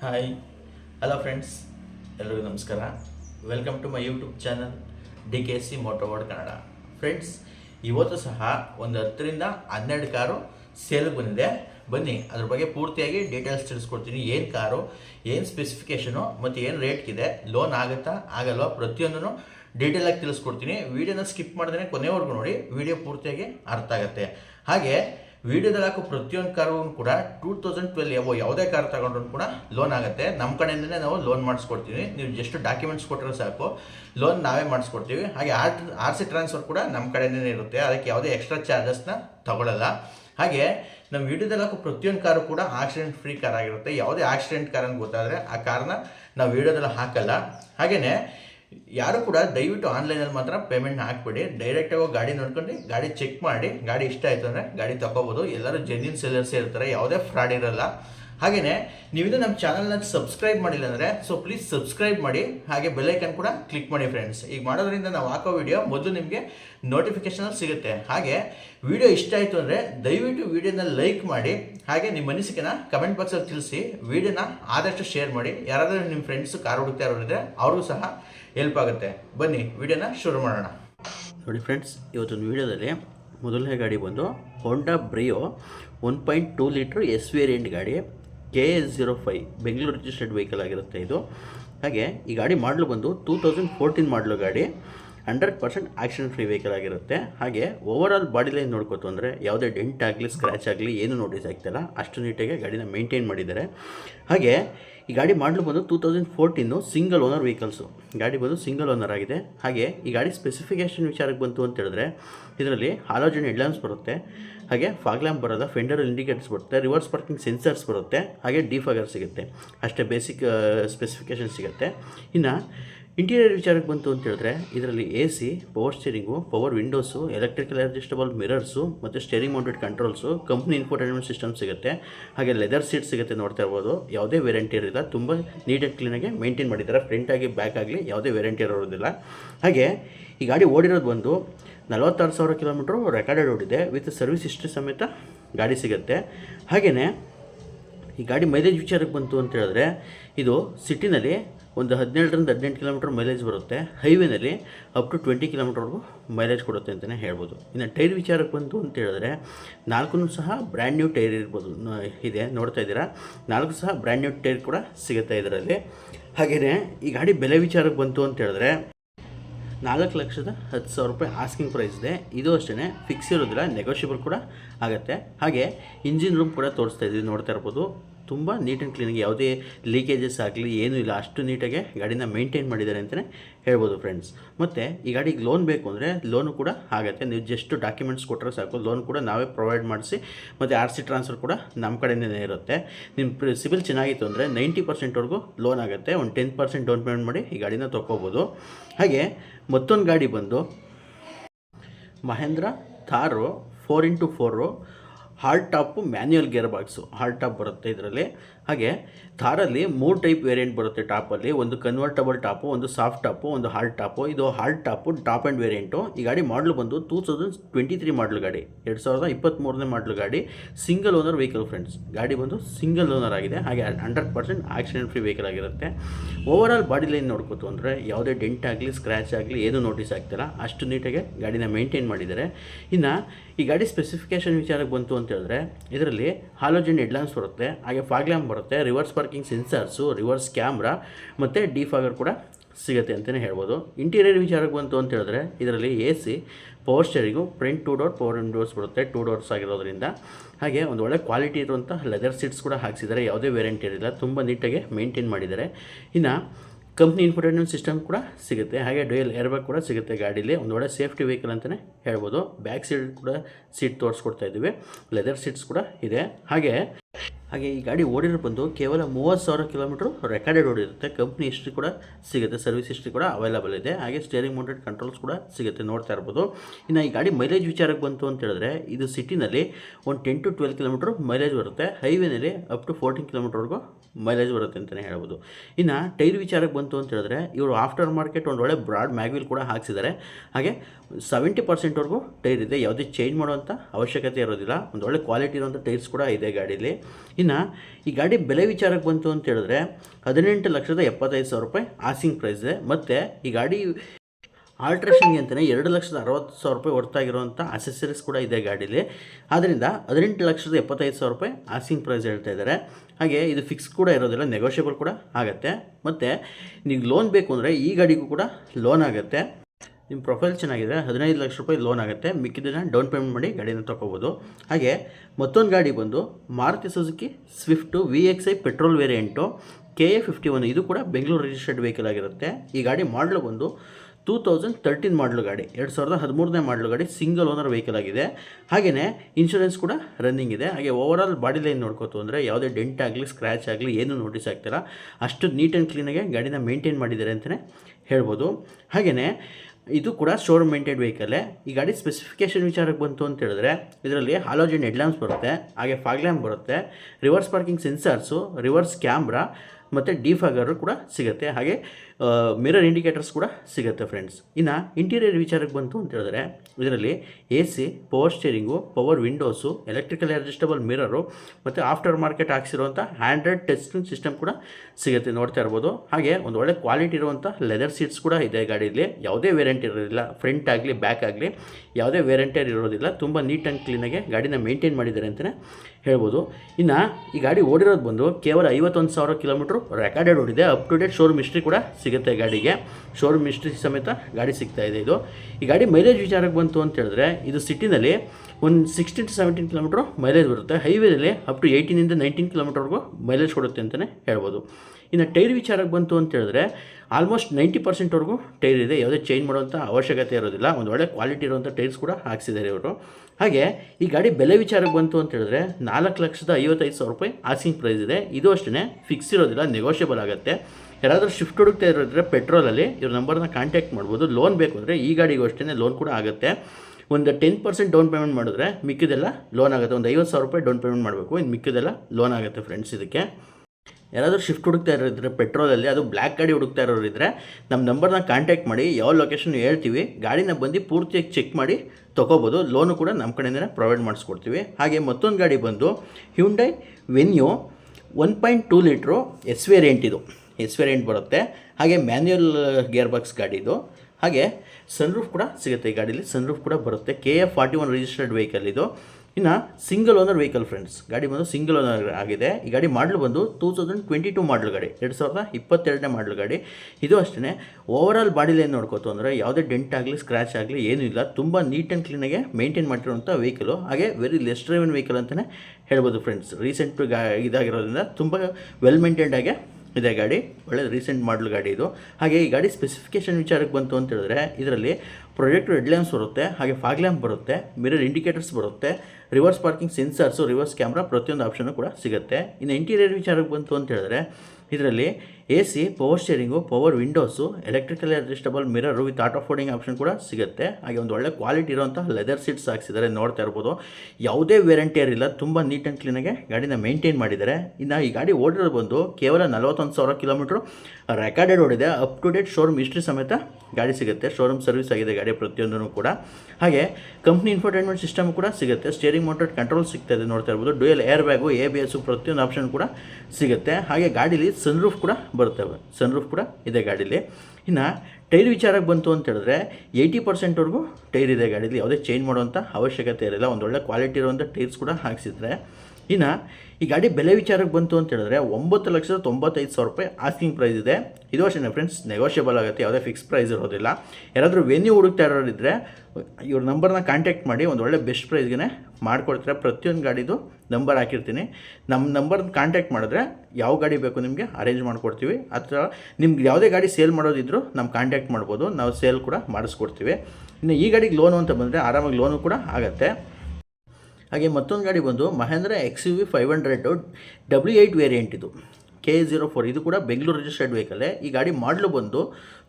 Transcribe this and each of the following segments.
Hi hello friends ಎಲ್ರಿಗೂ ನಮಸ್ಕಾರ. Welcome to my YouTube channel D K C Motoworld Kannada friends ಇವತ್ತು ಸಹ ಒಂದು ಹತ್ತರಿಂದ ಹನ್ನೆರಡು ಕಾರು ಸೇಲ್ಗೆ ಬಂದಿದೆ. ಬನ್ನಿ, ಅದ್ರ ಬಗ್ಗೆ ಪೂರ್ತಿಯಾಗಿ ಡೀಟೇಲ್ಸ್ ತಿಳಿಸ್ಕೊಡ್ತೀನಿ. ಏನು ಕಾರು, ಏನು ಸ್ಪೆಸಿಫಿಕೇಷನು ಮತ್ತು ಏನು ರೇಟ್ಗಿದೆ ಲೋನ್ ಆಗುತ್ತಾ, ಆಗಲ್ವಾ ಪ್ರತಿಯೊಂದನ್ನು ಡೀಟೇಲಾಗಿ ತಿಳಿಸ್ಕೊಡ್ತೀನಿ. ವಿಡಿಯೋನ ಸ್ಕಿಪ್ ಮಾಡಿದ್ರೆ ಕೊನೆವರೆಗೂ ನೋಡಿ ವಿಡಿಯೋ ಪೂರ್ತಿಯಾಗಿ ಅರ್ಥ ಆಗುತ್ತೆ. ಹಾಗೆ ವಿಡಿಯೋದಲ್ಲಿ ಹಾಕೋ ಪ್ರತಿಯೊಂದು ಕಾರು ಕೂಡ ಟೂ ತೌಸಂಡ್ ಟ್ವೆಲ್ ಯಾವ ಯಾವುದೇ ಕಾರ್ ತಗೊಂಡ್ರು ಕೂಡ ಲೋನ್ ಆಗುತ್ತೆ. ನಮ್ಮ ಕಡೆಯಿಂದಲೇ ನಾವು ಲೋನ್ ಮಾಡಿಸ್ಕೊಡ್ತೀವಿ. ನೀವು ಜಸ್ಟ್ ಡಾಕ್ಯುಮೆಂಟ್ಸ್ ಕೊಟ್ಟರೆ ಸಾಕು. ಲೋನ್ ನಾವೇ ಮಾಡಿಸ್ಕೊಡ್ತೀವಿ. ಹಾಗೆ ಆರ್ ಸಿ ಟ್ರಾನ್ಸ್ಫರ್ ಕೂಡ ನಮ್ಮ ಕಡೆಯಿಂದನೇ ಇರುತ್ತೆ. ಅದಕ್ಕೆ ಯಾವುದೇ ಎಕ್ಸ್ಟ್ರಾ ಚಾರ್ಜಸ್ನ ತಗೊಳ್ಳಲ್ಲ ಹಾಗೆ ನಮ್ಮ ವಿಡಿಯೋದಲ್ಲಿ ಹಾಕೋ ಪ್ರತಿಯೊಂದು ಕಾರು ಕೂಡ ಆಕ್ಸಿಡೆಂಟ್ ಫ್ರೀ ಕಾರ್ ಆಗಿರುತ್ತೆ. ಯಾವುದೇ ಆಕ್ಸಿಡೆಂಟ್ ಕಾರನ್ನು ಗೊತ್ತಾದರೆ ಆ ಕಾರನ್ನ ನಾವು ವಿಡಿಯೋದಲ್ಲಿ ಹಾಕಲ್ಲ. ಹಾಗೆಯೇ ಯಾರು ಕೂಡ ದಯವಿಟ್ಟು ಆನ್ಲೈನಲ್ಲಿ ಮಾತ್ರ ಪೇಮೆಂಟ್ ಹಾಕ್ಬಿಡಿ. ಡೈರೆಕ್ಟಾಗಿ ಹೋಗಿ ಗಾಡಿ ನೋಡ್ಕೊಂಡು ಗಾಡಿ ಚೆಕ್ ಮಾಡಿ, ಗಾಡಿ ಇಷ್ಟ ಆಯಿತು ಅಂದರೆ ಗಾಡಿ ತಗೋಬೋದು. ಎಲ್ಲರೂ ಜೆನ್ಯೂನ್ ಸೆಲ್ಲರ್ಸ್ ಇರ್ತಾರೆ, ಯಾವುದೇ ಫ್ರಾಡ್ ಇರಲ್ಲ. ಹಾಗೆಯೇ ನೀವಿದು ನಮ್ಮ ಚಾನಲ್ನ ಸಬ್ಸ್ಕ್ರೈಬ್ ಮಾಡಿಲ್ಲ ಅಂದರೆ ಸೊ ಪ್ಲೀಸ್ ಸಬ್ಸ್ಕ್ರೈಬ್ ಮಾಡಿ. ಹಾಗೆ ಬೆಲ್ಲೈಕನ್ ಕೂಡ ಕ್ಲಿಕ್ ಮಾಡಿ ಫ್ರೆಂಡ್ಸ್ ಈಗ ಮಾಡೋದ್ರಿಂದ ನಾವು ಹಾಕೋ ವಿಡಿಯೋ ಮೊದಲು ನಿಮಗೆ ನೋಟಿಫಿಕೇಶನ್ ಸಿಗುತ್ತೆ. ಹಾಗೆ ವಿಡಿಯೋ ಇಷ್ಟ ಆಯಿತು ಅಂದರೆ ದಯವಿಟ್ಟು ವಿಡಿಯೋನ ಲೈಕ್ ಮಾಡಿ. ಹಾಗೆ ನಿಮ್ಮ ಅನಿಸಿಕೆನ ಕಮೆಂಟ್ ಬಾಕ್ಸಲ್ಲಿ ತಿಳಿಸಿ ವಿಡಿಯೋನ ಆದಷ್ಟು ಶೇರ್ ಮಾಡಿ. ಯಾರಾದರೂ ನಿಮ್ಮ ಫ್ರೆಂಡ್ಸು ಕಾರ್ ಹುಡುಕ್ತಾ ಇರೋರಿದ್ರೆ ಅವ್ರಿಗೂ ಸಹ ಹೆಲ್ಪ್ ಆಗುತ್ತೆ. ಬನ್ನಿ, ವಿಡಿಯೋನ ಶುರು ಮಾಡೋಣ. ನೋಡಿ ಫ್ರೆಂಡ್ಸ್ ಇವತ್ತೊಂದು ವಿಡಿಯೋದಲ್ಲಿ ಮೊದಲನೇ ಗಾಡಿ ಬಂದು Honda Brio one point two litre S variant ಗಾಡಿ K S zero five Bengaluru registered vehicle ಆಗಿರುತ್ತೆ ಇದು. ಹಾಗೆ ಈ ಗಾಡಿ ಮಾಡಲು ಬಂದು ಟೂ ತೌಸಂಡ್ ಫೋರ್ಟೀನ್ ಮಾಡಲು ಗಾಡಿ. Hundred percent accident free vehicle ಆಗಿರುತ್ತೆ. ಹಾಗೆ ಓವರ್ ಆಲ್ ಬಾಡಿ ಲೈನ್ ನೋಡ್ಕೋತು ಅಂದರೆ ಯಾವುದೇ ಡೆಂಟ್ ಆಗಲಿ ಸ್ಕ್ರ್ಯಾಚ್ ಆಗಲಿ, ಏನು ನೋಟಿಸ್ ಆಗ್ತಿಲ್ಲ ಅಷ್ಟು ನೀಟಾಗಿ ಗಾಡಿನ ಮೇಂಟೈನ್ ಮಾಡಿದ್ದಾರೆ. ಹಾಗೆ ಈ ಗಾಡಿ ಮಾಡಲು ಬಂದು two thousand fourteen single owner vehicles ಗಾಡಿ ಬಂದು ಸಿಂಗಲ್ ಓನರ್ ಆಗಿದೆ. ಹಾಗೆ ಈ ಗಾಡಿ ಸ್ಪೆಸಿಫಿಕೇಷನ್ ವಿಚಾರಕ್ಕೆ ಬಂತು ಅಂತ ಹೇಳಿದ್ರೆ ಇದರಲ್ಲಿ ಹಾಲೋಜನ್ ಹೆಡ್ಲ್ಯಾಂಪ್ಸ್ ಬರುತ್ತೆ. ಹಾಗೆ ಫಾಗ್ ಲ್ಯಾಂಪ್ ಬರೋದ ಫೆಂಡರ್ ಇಂಡಿಕೇಟರ್ಸ್ ಬರುತ್ತೆ ರಿವರ್ಸ್ ಪಾರ್ಕಿಂಗ್ ಸೆನ್ಸರ್ಸ್ ಬರುತ್ತೆ. ಹಾಗೆ ಡಿಫಾಗರ್ ಸಿಗುತ್ತೆ. ಅಷ್ಟೇ ಬೇಸಿಕ್ ಸ್ಪೆಸಿಫಿಕೇಷನ್ ಸಿಗುತ್ತೆ. ಇನ್ನು ಇಂಟೀರಿಯರ್ ವಿಚಾರಕ್ಕೆ ಬಂತು ಅಂತ ಹೇಳಿದ್ರೆ, ಇದರಲ್ಲಿ A C power steering power windows electrical adjustable mirrors ಮತ್ತು steering mounted controls company infotainment system ಸಿಗುತ್ತೆ. ಹಾಗೆ ಲೆದರ್ ಸೀಟ್ ಸಿಗುತ್ತೆ ನೋಡ್ತಾ ಇರ್ಬೋದು. ಯಾವುದೇ ವೆರಂಟಿ ಇರೋದಿಲ್ಲ. ತುಂಬ ನೀಟ್ ಆ್ಯಂಡ್ ಕ್ಲೀನಾಗಿ ಮೇಂಟೈನ್ ಮಾಡಿದ್ದಾರೆ. ಫ್ರಂಟ್ ಆಗಿ ಬ್ಯಾಕ್ ಆಗಲಿ ಯಾವುದೇ ವೆರಂಟಿ ಇರೋದಿಲ್ಲ. ಹಾಗೆ ಈ ಗಾಡಿ ಓಡಿರೋದು ಬಂದು ನಲವತ್ತಾರು ಸಾವಿರ ಕಿಲೋಮೀಟ್ರು ರೆಕಾರ್ಡೆಡ್ ಓಡಿದೆ. ವಿತ್ ಸರ್ವಿಸ್ ಹಿಸ್ಟ್ರಿ ಸಮೇತ ಗಾಡಿ ಸಿಗುತ್ತೆ. ಹಾಗೆಯೇ ಈ ಗಾಡಿ ಮೈಲೇಜ್ ವಿಚಾರಕ್ಕೆ ಬಂತು ಅಂತ ಹೇಳಿದ್ರೆ, ಇದು ಸಿಟಿನಲ್ಲಿ ಒಂದು ಹದಿನೇಳರಿಂದ ಹದಿನೆಂಟು ಕಿಲೋಮೀಟರ್ ಮೈಲೇಜ್ ಬರುತ್ತೆ. ಹೈವೇನಲ್ಲಿ ಅಪ್ ಟು ಟ್ವೆಂಟಿ ಕಿಲೋಮೀಟರ್ವರೆಗೂ ಮೈಲೇಜ್ ಕೊಡುತ್ತೆ ಅಂತಲೇ ಹೇಳ್ಬೋದು. ಇನ್ನು ಟೈರ್ ವಿಚಾರಕ್ಕೆ ಬಂತು ಅಂತ ಹೇಳಿದ್ರೆ ನಾಲ್ಕು ಸಹ ಬ್ರ್ಯಾಂಡ್ ನ್ಯೂ ಟೈರ್ ಇರ್ಬೋದು. ಇದೆ, ನೋಡ್ತಾ ಇದ್ದೀರಾ? ನಾಲ್ಕು ಸಹ ಬ್ರ್ಯಾಂಡ್ ನ್ಯೂ ಟೈರ್ ಕೂಡ ಸಿಗುತ್ತೆ ಇದರಲ್ಲಿ. ಹಾಗೆಯೇ ಈ ಗಾಡಿ ಬೆಲೆ ವಿಚಾರಕ್ಕೆ ಬಂತು ಅಂತ ಹೇಳಿದ್ರೆ, ನಾಲ್ಕು ಲಕ್ಷದ ಹತ್ತು ಸಾವಿರ ರೂಪಾಯಿ ಆಸ್ಕಿಂಗ್ ಪ್ರೈಸ್ ಇದೆ. ಇದು ಅಷ್ಟೇ ಫಿಕ್ಸ್ ಇರೋದಿಲ್ಲ ನೆಗೋಷಿಯಬಲ್ ಕೂಡ ಆಗುತ್ತೆ. ಹಾಗೆ ಇಂಜಿನ್ ರೂಮ್ ಕೂಡ ತೋರಿಸ್ತಾ ಇದ್ದೀವಿ ನೋಡ್ತಾ ಇರ್ಬೋದು. ತುಂಬ ನೀಟ್ ಆ್ಯಂಡ್ ಕ್ಲೀನಾಗಿ ಯಾವುದೇ ಲೀಕೇಜಸ್ ಆಗಲಿ ಏನೂ ಇಲ್ಲ. ಅಷ್ಟು ನೀಟಾಗಿ ಗಾಡಿನ ಮೇಂಟೈನ್ ಮಾಡಿದ್ದಾರೆ ಅಂತಲೇ ಹೇಳ್ಬೋದು ಫ್ರೆಂಡ್ಸ್ ಮತ್ತು ಈ ಗಾಡಿಗೆ ಲೋನ್ ಬೇಕು ಅಂದರೆ ಲೋನು ಕೂಡ ಆಗುತ್ತೆ. ನೀವು ಜಸ್ಟ್ ಡಾಕ್ಯುಮೆಂಟ್ಸ್ ಕೊಟ್ಟರೆ ಸಾಕು. ಲೋನ್ ಕೂಡ ನಾವೇ ಪ್ರೊವೈಡ್ ಮಾಡಿಸಿ, ಮತ್ತು ಆರ್ ಸಿ ಟ್ರಾನ್ಸ್ಫರ್ ಕೂಡ ನಮ್ಮ ಕಡೆಯೇ ಇರುತ್ತೆ. ನಿಮ್ಮ ಸಿಬಿಲ್ ಚೆನ್ನಾಗಿತ್ತು ಅಂದರೆ ನೈಂಟಿ ಪರ್ಸೆಂಟ್ವರೆಗೂ ಲೋನ್ ಆಗುತ್ತೆ. ಒಂದು ಟೆನ್ ಪರ್ಸೆಂಟ್ ಡೌನ್ ಪೇಮೆಂಟ್ ಮಾಡಿ ಈ ಗಾಡಿನ ತೊಗೋಬೋದು ಹಾಗೆ ಮತ್ತೊಂದು ಗಾಡಿ ಬಂದು Mahindra Thar four into four hard top manual gear box hard top ಬರುತ್ತೆ ಇದರಲ್ಲಿ. ಹಾಗೆ ಥಾರಲ್ಲಿ ಮೂರು ಟೈಪ್ ವೇರಿಯಂಟ್ ಬರುತ್ತೆ ಟಾಪಲ್ಲಿ. ಒಂದು ಕನ್ವರ್ಟಬಲ್ ಟಾಪು, ಒಂದು ಸಾಫ್ಟ್ ಟಾಪು, ಒಂದು ಹಾರ್ಡ್ ಟಾಪು. ಇದು hard top top and variant ಈ ಗಾಡಿ ಮಾಡಲು ಬಂದು ಟೂ ತೌಸಂಡ್ ಟ್ವೆಂಟಿ ತ್ರೀ ಮಾಡಲು ಗಾಡಿ. ಎರಡು ಸಾವಿರದ ಇಪ್ಪತ್ತ್ಮೂರನೇ ಮಾಡಲ್ ಗಾಡಿ. ಸಿಂಗಲ್ ಓನರ್ ವೆಹಿಕಲ್ ಫ್ರೆಂಡ್ಸ್ ಗಾಡಿ ಬಂದು ಸಿಂಗಲ್ ಓನರ್ ಆಗಿದೆ. ಹಾಗೆ hundred percent accident free vehicle ಆಗಿರುತ್ತೆ. ಓವರ್ ಆಲ್ ಬಾಡಿ ಲೈನ್ ನೋಡ್ಕೋತು ಅಂದರೆ ಯಾವುದೇ ಡೆಂಟ್ ಆಗಲಿ ಸ್ಕ್ರ್ಯಾಚ್ ಆಗಲಿ, ಏನೂ ನೋಟಿಸ್ ಆಗ್ತಿಲ್ಲ. ಅಷ್ಟು ನೀಟಾಗಿ ಗಾಡಿನ ಮೇಂಟೈನ್ ಮಾಡಿದ್ದಾರೆ. ಇನ್ನು ಈ ಗಾಡಿ ಸ್ಪೆಸಿಫಿಕೇಷನ್ ವಿಚಾರಕ್ಕೆ ಬಂತು ಅಂತ ಹೇಳಿದ್ರೆ, ಇದರಲ್ಲಿ ಹಾಲೋಜನ್ ಎಡ್ಲಾನ್ಸ್ ಬರುತ್ತೆ. ಹಾಗೆ ಫಾಗ್ ಲ್ಯಾಂಪ್ ಬರುತ್ತೆ. Reverse parking sensors, reverse camera ಮತ್ತು ಡಿಫಾಗರ್ ಕೂಡ ಸಿಗುತ್ತೆ ಅಂತಲೇ ಹೇಳ್ಬೋದು. ಇಂಟೀರಿಯರ್ ವಿಚಾರಕ್ಕೆ ಬಂತು ಅಂತ ಹೇಳಿದ್ರೆ ಇದರಲ್ಲಿ A C power steering front two door power doors ಬರುತ್ತೆ. ಟೂ ಡೋರ್ಸ್ ಆಗಿರೋದ್ರಿಂದ. ಹಾಗೆ ಒಂದು ಒಳ್ಳೆ ಕ್ವಾಲಿಟಿ ಇರುವಂಥ ಲೆದರ್ ಸೀಟ್ಸ್ ಕೂಡ ಹಾಕ್ಸಿದ್ದಾರೆ. ಯಾವುದೇ ವೇರಿಯಂಟ್ ಇರಲಿಲ್ಲ ತುಂಬ ನೀಟಾಗಿ ಮೇಂಟೈನ್ ಮಾಡಿದ್ದಾರೆ. ಇನ್ನು ಕಂಪ್ನಿ ಇನ್ಫೋಟೈನ್ಮೆಂಟ್ ಸಿಸ್ಟಮ್ ಕೂಡ ಸಿಗುತ್ತೆ. ಹಾಗೆ ಡ್ಯೂಯಲ್ ಏರ್ಬ್ಯಾಗ್ ಕೂಡ ಸಿಗುತ್ತೆ ಗಾಡೀಲಿ. ಒಂದು ಒಳ್ಳೆ ಸೇಫ್ಟಿ ವೆಹಿಕಲ್ ಅಂತಲೇ ಹೇಳ್ಬೋದು. ಬ್ಯಾಕ್ ಸೀಟ್ ಕೂಡ ಸೀಟ್ ತೋರಿಸ್ಕೊಡ್ತಾ ಇದ್ದೀವಿ. ಲೆದರ್ ಸೀಟ್ಸ್ ಕೂಡ ಇದೆ. ಹಾಗೆ ಹಾಗೆ ಈ ಗಾಡಿ ಓಡಿರೋ ಬಂದು ಕೇವಲ ಮೂವತ್ತು ಸಾವಿರ ಕಿಲೋಮೀಟ್ರ್ ರೆಕಾರ್ಡೆಡ್ ಓಡಿರುತ್ತೆ. ಕಂಪ್ನಿ ಹಿಸ್ಟ್ರಿ ಕೂಡ ಸಿಗುತ್ತೆ, ಸರ್ವಿಸ್ ಹಿಸ್ಟ್ರಿ ಕೂಡ ಅವೈಲಬಲ್ ಇದೆ. ಹಾಗೆ ಸ್ಟೇರಿಂಗ್ ಮೌಂಟೆಡ್ ಕಂಟ್ರೋಲ್ಸ್ ಕೂಡ ಸಿಗುತ್ತೆ, ನೋಡ್ತಾ ಇರ್ಬೋದು. ಇನ್ನು ಈ ಗಾಡಿ ಮೈಲೇಜ್ ವಿಚಾರಕ್ಕೆ ಬಂತು ಅಂತ ಹೇಳಿದ್ರೆ, ಇದು ಸಿಟಿನಲ್ಲಿ ಒಂದು ten to twelve kilometre mileage ಬರುತ್ತೆ. ಹೈವೇನಲ್ಲಿ ಅಪ್ ಟು ಫೋರ್ಟೀನ್ ಕಿಲೋಮೀಟ್ರ್ವರೆಗೂ ಮೈಲೇಜ್ ಬರುತ್ತೆ ಅಂತಲೇ ಹೇಳ್ಬೋದು. ಇನ್ನು ಟೈರ್ ವಿಚಾರಕ್ಕೆ ಬಂತು ಅಂತ ಹೇಳಿದ್ರೆ, ಇವರು ಆಫ್ಟರ್ ಮಾರ್ಕೆಟ್ ಒಂದು ಒಳ್ಳೆ ಬ್ರಾಡ್ ಮ್ಯಾಗ್ವಿಲ್ ಕೂಡ ಹಾಕ್ಸಿದ್ದಾರೆ. ಹಾಗೆ ಸೆವೆಂಟಿ ಪರ್ಸೆಂಟ್ವರೆಗೂ ಟೈರ್ ಇದೆ. ಯಾವುದೇ ಚೇಂಜ್ ಮಾಡುವಂಥ ಅವಶ್ಯಕತೆ ಇರೋದಿಲ್ಲ. ಒಂದು ಒಳ್ಳೆ ಕ್ವಾಲಿಟಿ ಇರುವಂಥ ಟೈರ್ಸ್ ಕೂಡ ಇದೆ ಗಾಡೀಲಿ. ಇನ್ನು ಈ ಗಾಡಿ ಬೆಲೆ ವಿಚಾರಕ್ಕೆ ಬಂತು ಅಂತ ಹೇಳಿದ್ರೆ ಹದಿನೆಂಟು ಲಕ್ಷದ ಎಪ್ಪತ್ತೈದು ಸಾವಿರ ರೂಪಾಯಿ ಆಸಿಂಗ್ ಪ್ರೈಸ್ ಇದೆ ಮತ್ತು ಈ ಗಾಡಿ ಆಲ್ಟ್ರೇಷನ್ಗೆ ಅಂತಲೇ ಎರಡು ಲಕ್ಷದ ಅರವತ್ತು ಸಾವಿರ ರೂಪಾಯಿ ಹೊರತಾಗಿರುವಂಥ ಅಸೆಸರೀಸ್ ಕೂಡ ಇದೆ ಗಾಡೀಲಿ. ಆದ್ದರಿಂದ ಹದಿನೆಂಟು ಲಕ್ಷದ ಎಪ್ಪತ್ತೈದು ಸಾವಿರ ರೂಪಾಯಿ ಆಸಿಂಗ್ ಪ್ರೈಸ್ ಹೇಳ್ತಾ ಇದ್ದಾರೆ. ಹಾಗೆ ಇದು ಫಿಕ್ಸ್ ಕೂಡ ಇರೋದಿಲ್ಲ ನೆಗೋಷಿಯಬಲ್ ಕೂಡ ಆಗುತ್ತೆ. ಮತ್ತು ನೀವು ಲೋನ್ ಬೇಕು ಅಂದರೆ ಈ ಗಾಡಿಗೂ ಕೂಡ ಲೋನ್ ಆಗುತ್ತೆ. ನಿಮ್ಮ ಪ್ರೊಫೈಲ್ ಚೆನ್ನಾಗಿದೆ, ಹದಿನೈದು ಲಕ್ಷ ರೂಪಾಯಿ ಲೋನ್ ಆಗುತ್ತೆ, ಮಿಕ್ಕಿದ್ದನ್ನು ಡೌನ್ ಪೇಮೆಂಟ್ ಮಾಡಿ ಗಾಡಿನ ತೊಗೋಬೋದು. ಹಾಗೆ ಮತ್ತೊಂದು ಗಾಡಿ ಬಂದು Maruti Suzuki Swift V X I petrol variant K A fifty one ಇದು ಕೂಡ ಬೆಂಗಳೂರು ರಿಜಿಸ್ಟರ್ಡ್ ವೆಹಿಕಲ್ ಆಗಿರುತ್ತೆ. ಈ ಗಾಡಿ ಮಾಡಲು ಬಂದು ಟೂ ತೌಸಂಡ್ ತರ್ಟೀನ್ ಮಾಡಲು ಗಾಡಿ, ಎರಡು ಸಾವಿರದ ಹದಿಮೂರನೇ ಮಾಡಲು ಗಾಡಿ ಸಿಂಗಲ್ ಓನರ್ ವೆಹಿಕಲ್ ಆಗಿದೆ. ಹಾಗೆಯೇ ಇನ್ಶೂರೆನ್ಸ್ ಕೂಡ ರನ್ನಿಂಗ್ ಇದೆ. ಹಾಗೆ ಓವರಾಲ್ ಬಾಡಿ ಲೈನ್ ನೋಡ್ಕೋತು ಅಂದರೆ ಯಾವುದೇ ಡೆಂಟ್ ಆಗಲಿ ಸ್ಕ್ರ್ಯಾಚ್ ಆಗಲಿ, ಏನು ನೋಟಿಸ್ ಆಗ್ತಿಲ್ಲ. ಅಷ್ಟು ನೀಟ್ ಆ್ಯಂಡ್ ಕ್ಲೀನಾಗೆ ಗಾಡಿನ ಮೇಂಟೈನ್ ಮಾಡಿದ್ದಾರೆ ಅಂತಲೇ ಹೇಳ್ಬೋದು. ಹಾಗೆಯೇ ಇದು ಕೂಡ ಸ್ಟೋರ್ ಮೇಂಟೆಡ್ ವೆಹಿಕಲ್ಲೇ ಈ ಗಾಡಿ ಸ್ಪೆಸಿಫಿಕೇಷನ್ ವಿಚಾರಕ್ಕೆ ಬಂತು ಅಂತ ಹೇಳಿದ್ರೆ, ಇದರಲ್ಲಿ ಹಾಲೋಜಿನ್ ಹೆಡ್ಲ್ಯಾಂಪ್ಸ್ ಬರುತ್ತೆ, ಹಾಗೆ ಫಾಗ್ ಲ್ಯಾಂಪ್ ಬರುತ್ತೆ reverse parking sensors reverse camera ಮತ್ತು ಡಿಫಾಗರು ಕೂಡ ಸಿಗುತ್ತೆ. ಹಾಗೆ ಮಿರರ್ ಇಂಡಿಕೇಟರ್ಸ್ ಕೂಡ ಸಿಗುತ್ತೆ ಫ್ರೆಂಡ್ಸ್ ಇನ್ನು ಇಂಟೀರಿಯರ್ ವಿಚಾರಕ್ಕೆ ಬಂತು ಅಂತ ಹೇಳಿದ್ರೆ, ಇದರಲ್ಲಿ A C power steering power windows electrical adjustable mirror ಮತ್ತು ಆಫ್ಟರ್ ಮಾರ್ಕೆಟ್ ಹಾಕ್ಸಿರುವಂಥ ಹ್ಯಾಂಡ್ರೆಡ್ ಟೆಸ್ಟಿಂಗ್ ಸಿಸ್ಟಮ್ ಕೂಡ ಸಿಗುತ್ತೆ ನೋಡ್ತಾ ಇರ್ಬೋದು. ಹಾಗೆ ಒಂದು ಒಳ್ಳೆ ಕ್ವಾಲಿಟಿ ಇರುವಂಥ ಲೆದರ್ ಸೀಟ್ಸ್ ಕೂಡ ಇದೆ ಗಾಡಿಯಲ್ಲಿ ಯಾವುದೇ ವೇರಿಯಂಟ್ ಇರೋದಿಲ್ಲ ಫ್ರಂಟ್ ಆಗಲಿ ಬ್ಯಾಕ್ ಆಗಲಿ, ಯಾವುದೇ ವೇರೆಂಟಿಯರ್ ಇರೋದಿಲ್ಲ, ತುಂಬ ನೀಟ್ ಆ್ಯಂಡ್ ಕ್ಲೀನಾಗಿ ಗಾಡಿನ ಮೇಂಟೈನ್ ಮಾಡಿದ್ದಾರೆ ಅಂತಲೇ ಹೇಳ್ಬೋದು. ಇನ್ನು ಈ ಗಾಡಿ ಓಡಿರೋದು ಬಂದು ಕೇವಲ ಐವತ್ತೊಂದು ಸಾವಿರ ಕಿಲೋಮೀಟ್ರ್ ರೆಕಾರ್ಡೆಡ್ ಓಡಿದೆ. Up to date showroom history ಕೂಡ ಸಿಗುತ್ತೆ ಗಾಡಿಗೆ. ಶೋರೂಮ್ ಹಿಸ್ಟ್ರಿ ಸಮೇತ ಗಾಡಿ ಸಿಗ್ತಾ ಇದೆ ಇದು. ಈ ಗಾಡಿ ಮೈಲೇಜ್ ವಿಚಾರಕ್ಕೆ ಬಂತು ಅಂತ ಹೇಳಿದ್ರೆ, ಇದು ಸಿಟಿನಲ್ಲಿ ಒಂದು sixteen to seventeen kilometre mileage ಬರುತ್ತೆ. ಹೈವೇದಲ್ಲಿ ಅಪ್ ಟು ಏಯ್ಟೀನಿಂದ ನೈನ್ಟೀನ್ ಕಿಲೋಮೀಟರ್ವರೆಗೂ ಮೈಲೇಜ್ ಕೊಡುತ್ತೆ ಅಂತಲೇ ಹೇಳ್ಬೋದು. ಇನ್ನು ಟೈರ್ ವಿಚಾರಕ್ಕೆ ಬಂತು ಅಂತ ಹೇಳಿದ್ರೆ ಆಲ್ಮೋಸ್ಟ್ ನೈಂಟಿ ಪರ್ಸೆಂಟ್ವರೆಗೂ ಟೈರ್ ಇದೆ. ಯಾವುದೇ ಚೇಂಜ್ ಮಾಡುವಂಥ ಅವಶ್ಯಕತೆ ಇರೋದಿಲ್ಲ. ಒಂದು ಒಳ್ಳೆ ಕ್ವಾಲಿಟಿ ಇರುವಂಥ ಟೈರ್ಸ್ ಕೂಡ ಹಾಕ್ಸಿದ್ದಾರೆ ಇವರು. ಹಾಗೆ ಈ ಗಾಡಿ ಬೆಲೆ ವಿಚಾರಕ್ಕೆ ಬಂತು ಅಂತ ಹೇಳಿದ್ರೆ, ನಾಲ್ಕು ಲಕ್ಷದ ಐವತ್ತೈದು ಸಾವಿರ ರೂಪಾಯಿ ಆಸಿಂಗ್ ಪ್ರೈಸ್ ಇದೆ. ಇದು ಅಷ್ಟೇ ಫಿಕ್ಸ್ ಇರೋದಿಲ್ಲ ನೆಗೋಷಿಯಬಲ್ ಆಗುತ್ತೆ. ಯಾರಾದರೂ ಶಿಫ್ಟ್ ಹುಡುಕ್ತಾ ಇರೋದ್ರೆ ಪೆಟ್ರೋಲಲ್ಲಿ ಇವ್ರ ನಂಬರ್ನ ಕಾಂಟ್ಯಾಕ್ಟ್ ಮಾಡ್ಬೋದು. ಲೋನ್ ಬೇಕು ಅಂದರೆ ಈ ಗಾಡಿಗೂ ಅಷ್ಟೇ ಲೋನ್ ಕೂಡ ಆಗುತ್ತೆ. ಒಂದು ಟೆನ್ ಪರ್ಸೆಂಟ್ ಡೌನ್ ಪೇಮೆಂಟ್ ಮಾಡಿದ್ರೆ ಮಿಕ್ಕಿದೆಲ್ಲ ಲೋನ್ ಆಗುತ್ತೆ. ಒಂದು ಐವತ್ತು ಸಾವಿರ ರೂಪಾಯಿ ಡೌನ್ ಪೇಮೆಂಟ್ ಮಾಡಬೇಕು. ಇನ್ನು ಮಿಕ್ಕಿದೆಲ್ಲ ಲೋನ್ ಆಗುತ್ತೆ ಫ್ರೆಂಡ್ಸ್ ಇದಕ್ಕೆ. ಯಾರಾದರೂ ಶಿಫ್ಟ್ ಹುಡುಕ್ತಾ ಇರೋದ್ರೆ ಪೆಟ್ರೋಲಲ್ಲಿ ಅದು ಬ್ಲ್ಯಾಕ್ ಗಾಡಿ ಹುಡುಕ್ತಾ ಇರೋರಿದ್ರೆ ನಮ್ಮ ನಂಬರ್ನ ಕಾಂಟ್ಯಾಕ್ಟ್ ಮಾಡಿ, ಯಾವ ಲೊಕೇಶನ್ ಹೇಳ್ತೀವಿ, ಗಾಡಿನ ಬಂದು ಪೂರ್ತಿಯಾಗಿ ಚೆಕ್ ಮಾಡಿ ತೊಗೋಬೋದು. ಲೋನು ಕೂಡ ನಮ್ಮ ಕಡೆಯಿಂದನೇ ಪ್ರೊವೈಡ್ ಮಾಡಿಸ್ಕೊಡ್ತೀವಿ. ಹಾಗೆ ಮತ್ತೊಂದು ಗಾಡಿ ಬಂದು Hyundai Venue one point two litre S variant ಇದು. ಎಸ್ ವೇರಿಯಂಟ್ ಬರುತ್ತೆ. ಹಾಗೆ ಮ್ಯಾನ್ಯುಯಲ್ ಗೇರ್ ಬಾಕ್ಸ್ ಗಾಡಿ ಇದು ಹಾಗೆ ಸನ್ರೂಫ್ ಕೂಡ ಸಿಗುತ್ತೆ ಈ ಗಾಡೀಲಿ. ಸನ್ರೂಫ್ ಕೂಡ ಬರುತ್ತೆ. K F forty one registered vehicle ಇದು. ಇನ್ನು ಸಿಂಗಲ್ ಓನರ್ ವೆಹಿಕಲ್ ಫ್ರೆಂಡ್ಸ್ ಗಾಡಿ ಬಂದು ಸಿಂಗಲ್ ಓನರ್ ಆಗಿದೆ. ಈ ಗಾಡಿ ಮಾಡಲು ಬಂದು two thousand twenty two model ಗಾಡಿ. ಎರಡು ಸಾವಿರದ ಇಪ್ಪತ್ತೆರಡನೇ ಮಾಡಲ್ ಗಾಡಿ. ಇದು ಅಷ್ಟೇ ಓವರಾಲ್ ಬಾಡಿಲಿ ಏನು ನೋಡ್ಕೋತು ಅಂದರೆ ಯಾವುದೇ ಡೆಂಟ್ ಆಗಲಿ ಸ್ಕ್ರ್ಯಾಚ್ ಆಗಲಿ ಏನೂ ಇಲ್ಲ. ತುಂಬ ನೀಟ್ ಆ್ಯಂಡ್ ಕ್ಲೀನಾಗೆ ಮೇಂಟೈನ್ ಮಾಡಿರುವಂಥ ವೆಹಿಕಲು ಹಾಗೆ ವೆರಿ ಲೆಸ್ ಡ್ರೈವನ್ ವೆಹಿಕಲ್ ಅಂತಲೇ ಹೇಳ್ಬೋದು ಫ್ರೆಂಡ್ಸ್ ರೀಸೆಂಟ್ ಗಾ ಇದಾಗಿರೋದ್ರಿಂದ ತುಂಬ ವೆಲ್ ಮೇಂಟೈನ್ಡ್ ಆಗಿ ಇದೆ ಗಾಡಿ, ಒಳ್ಳೆ ರೀಸೆಂಟ್ ಮಾಡಲ್ ಗಾಡಿ ಇದು. ಹಾಗೆ ಈ ಗಾಡಿ ಸ್ಪೆಸಿಫಿಕೇಷನ್ ವಿಚಾರಕ್ಕೆ ಬಂತು ಅಂತ ಹೇಳಿದ್ರೆ, ಇದರಲ್ಲಿ ಪ್ರೊಜೆಕ್ಟ್ ರೆಡ್ ಲ್ಯಾಂಪ್ಸ್ ಬರುತ್ತೆ, ಹಾಗೆ ಫಾಗ್ ಲ್ಯಾಂಪ್ ಬರುತ್ತೆ ಮಿರರ್ ಇಂಡಿಕೇಟರ್ಸ್ ಬರುತ್ತೆ reverse parking sensors reverse camera ಪ್ರತಿಯೊಂದು ಆಪ್ಷನ್ನು ಕೂಡ ಸಿಗುತ್ತೆ. ಇನ್ನು ಇಂಟೀರಿಯರ್ ವಿಚಾರಕ್ಕೆ ಬಂತು ಅಂತ ಹೇಳಿದ್ರೆ, ಇದರಲ್ಲಿ A C power steering power windows electrical adjustable mirror with auto folding option ಕೂಡ ಸಿಗುತ್ತೆ. ಹಾಗೆ ಒಂದು ಒಳ್ಳೆ ಕ್ವಾಲಿಟಿ ಇರುವಂಥ ಲೆದರ್ ಸೀಟ್ಸ್ ಹಾಕ್ಸಿದ್ದಾರೆ, ನೋಡ್ತಾ ಇರ್ಬೋದು. ಯಾವುದೇ ವ್ಯಾರಂಟಿ ಇಲ್ಲ, ತುಂಬ ನೀಟ್ ಆ್ಯಂಡ್ ಕ್ಲೀನಾಗೆ ಗಾಡಿನ ಮೇಂಟೈನ್ ಮಾಡಿದ್ದಾರೆ. ಇನ್ನು ಈ ಗಾಡಿ ಓಡಿರೋದು ಬಂದು ಕೇವಲ ನಲವತ್ತೊಂದು ಸಾವಿರ ಕಿಲೋಮೀಟ್ರು ರೆಕಾರ್ಡೆಡ್ ಓಡಿದೆ. Up to date showroom history ಸಮೇತ ಗಾಡಿ ಸಿಗುತ್ತೆ. ಶೋರೂಮ್ ಸರ್ವಿಸ್ ಆಗಿದೆ ಗಾಡಿ ಪ್ರತಿಯೊಂದೂ ಕೂಡ. ಹಾಗೆ ಕಂಪ್ನಿ ಇನ್ಫೋಟೈನ್ಮೆಂಟ್ ಸಿಸ್ಟಮ್ ಕೂಡ ಸಿಗುತ್ತೆ. ಸ್ಟೇರಿಂಗ್ ಮೋಟರ್ ಕಂಟ್ರೋಲ್ ಸಿಗ್ತಾ ನೋಡ್ತಾ ಇರ್ಬೋದು. Dual air bag A B S ಪ್ರತಿಯೊಂದು ಆಪ್ಷನ್ ಕೂಡ ಸಿಗುತ್ತೆ. ಹಾಗೆ ಗಾಡೀಲಿ ಸನ್ರೂಫ್ ಕೂಡ ಬರ್ತವೆ. ಸನ್ರೂಫ್ ಕೂಡ ಇದೆ ಗಾಡೀಲಿ. ಇನ್ನು ಟೈರ್ ವಿಚಾರಕ್ಕೆ ಬಂತು ಅಂತ ಹೇಳಿದ್ರೆ ಏಯ್ಟಿ ಪರ್ಸೆಂಟ್ವರೆಗೂ ಟೈರ್ ಇದೆ ಗಾಡೀಲಿ. ಯಾವುದೇ ಚೇಂಜ್ ಮಾಡುವಂಥ ಅವಶ್ಯಕತೆ ಇರಲಿಲ್ಲ. ಒಂದೊಳ್ಳೆ ಕ್ವಾಲಿಟಿ ಇರುವಂಥ ಟೈರ್ಸ್ ಕೂಡ ಹಾಕ್ಸಿದ್ರೆ. ಇನ್ನು ಈ ಗಾಡಿ ಬೆಲೆ ವಿಚಾರಕ್ಕೆ ಬಂತು ಅಂತ ಹೇಳಿದ್ರೆ ಒಂಬತ್ತು ಲಕ್ಷದ ತೊಂಬತ್ತೈದು ಸಾವಿರ ರೂಪಾಯಿ ಆಸ್ಕಿಂಗ್ ಪ್ರೈಸ್ ಇದೆ. ಇದು ಅಷ್ಟೇ ಫ್ರೆಂಡ್ಸ್ ನೆಗೋಷಿಯಬಲ್ ಆಗುತ್ತೆ, ಯಾವುದೇ ಫಿಕ್ಸ್ ಪ್ರೈಸ್ ಇರೋದಿಲ್ಲ. ಯಾರಾದರೂ ವೆನ್ಯೂ ಹುಡುಕ್ತಾ ಇರೋರಿದ್ದರೆ ಇವ್ರ ನಂಬರ್ನ ಕಾಂಟ್ಯಾಕ್ಟ್ ಮಾಡಿ ಒಂದು ಒಳ್ಳೆ ಬೆಸ್ಟ್ ಪ್ರೈಸ್ಗೆ ಮಾಡಿಕೊಡ್ತಾರೆ. ಪ್ರತಿಯೊಂದು ಗಾಡಿದು ನಂಬರ್ ಹಾಕಿರ್ತೀನಿ. ನಮ್ಮ ನಂಬರ್ ಕಾಂಟ್ಯಾಕ್ಟ್ ಮಾಡಿದ್ರೆ ಯಾವ ಗಾಡಿ ಬೇಕು ನಿಮಗೆ ಅರೇಂಜ್ ಮಾಡಿಕೊಡ್ತೀವಿ. ಅಥವಾ ನಿಮ್ಗೆ ಯಾವುದೇ ಗಾಡಿ ಸೇಲ್ ಮಾಡೋದಿದ್ರು ನಮ್ಮ ಕಾಂಟ್ಯಾಕ್ಟ್ ಮಾಡ್ಬೋದು. ನಾವು ಸೇಲ್ ಕೂಡ ಮಾಡಿಸ್ಕೊಡ್ತೀವಿ. ಇನ್ನು ಈ ಗಾಡಿಗೆ ಲೋನು ಅಂತ ಬಂದರೆ ಆರಾಮಾಗಿ ಲೋನು ಕೂಡ ಆಗುತ್ತೆ. ಹಾಗೆ ಮತ್ತೊಂದು ಗಾಡಿ ಬಂದು Mahindra X U V five hundred W eight variant ಇದು. ಕೆ ಜೀರೋ ಫೋರ್ ಇದು ಕೂಡ ಬೆಂಗಳೂರು ರಿಜಿಸ್ಟರ್ಡ್ ವೆಹಿಕಲ್ಲೇ ಈ ಗಾಡಿ ಮಾಡಲು ಬಂದು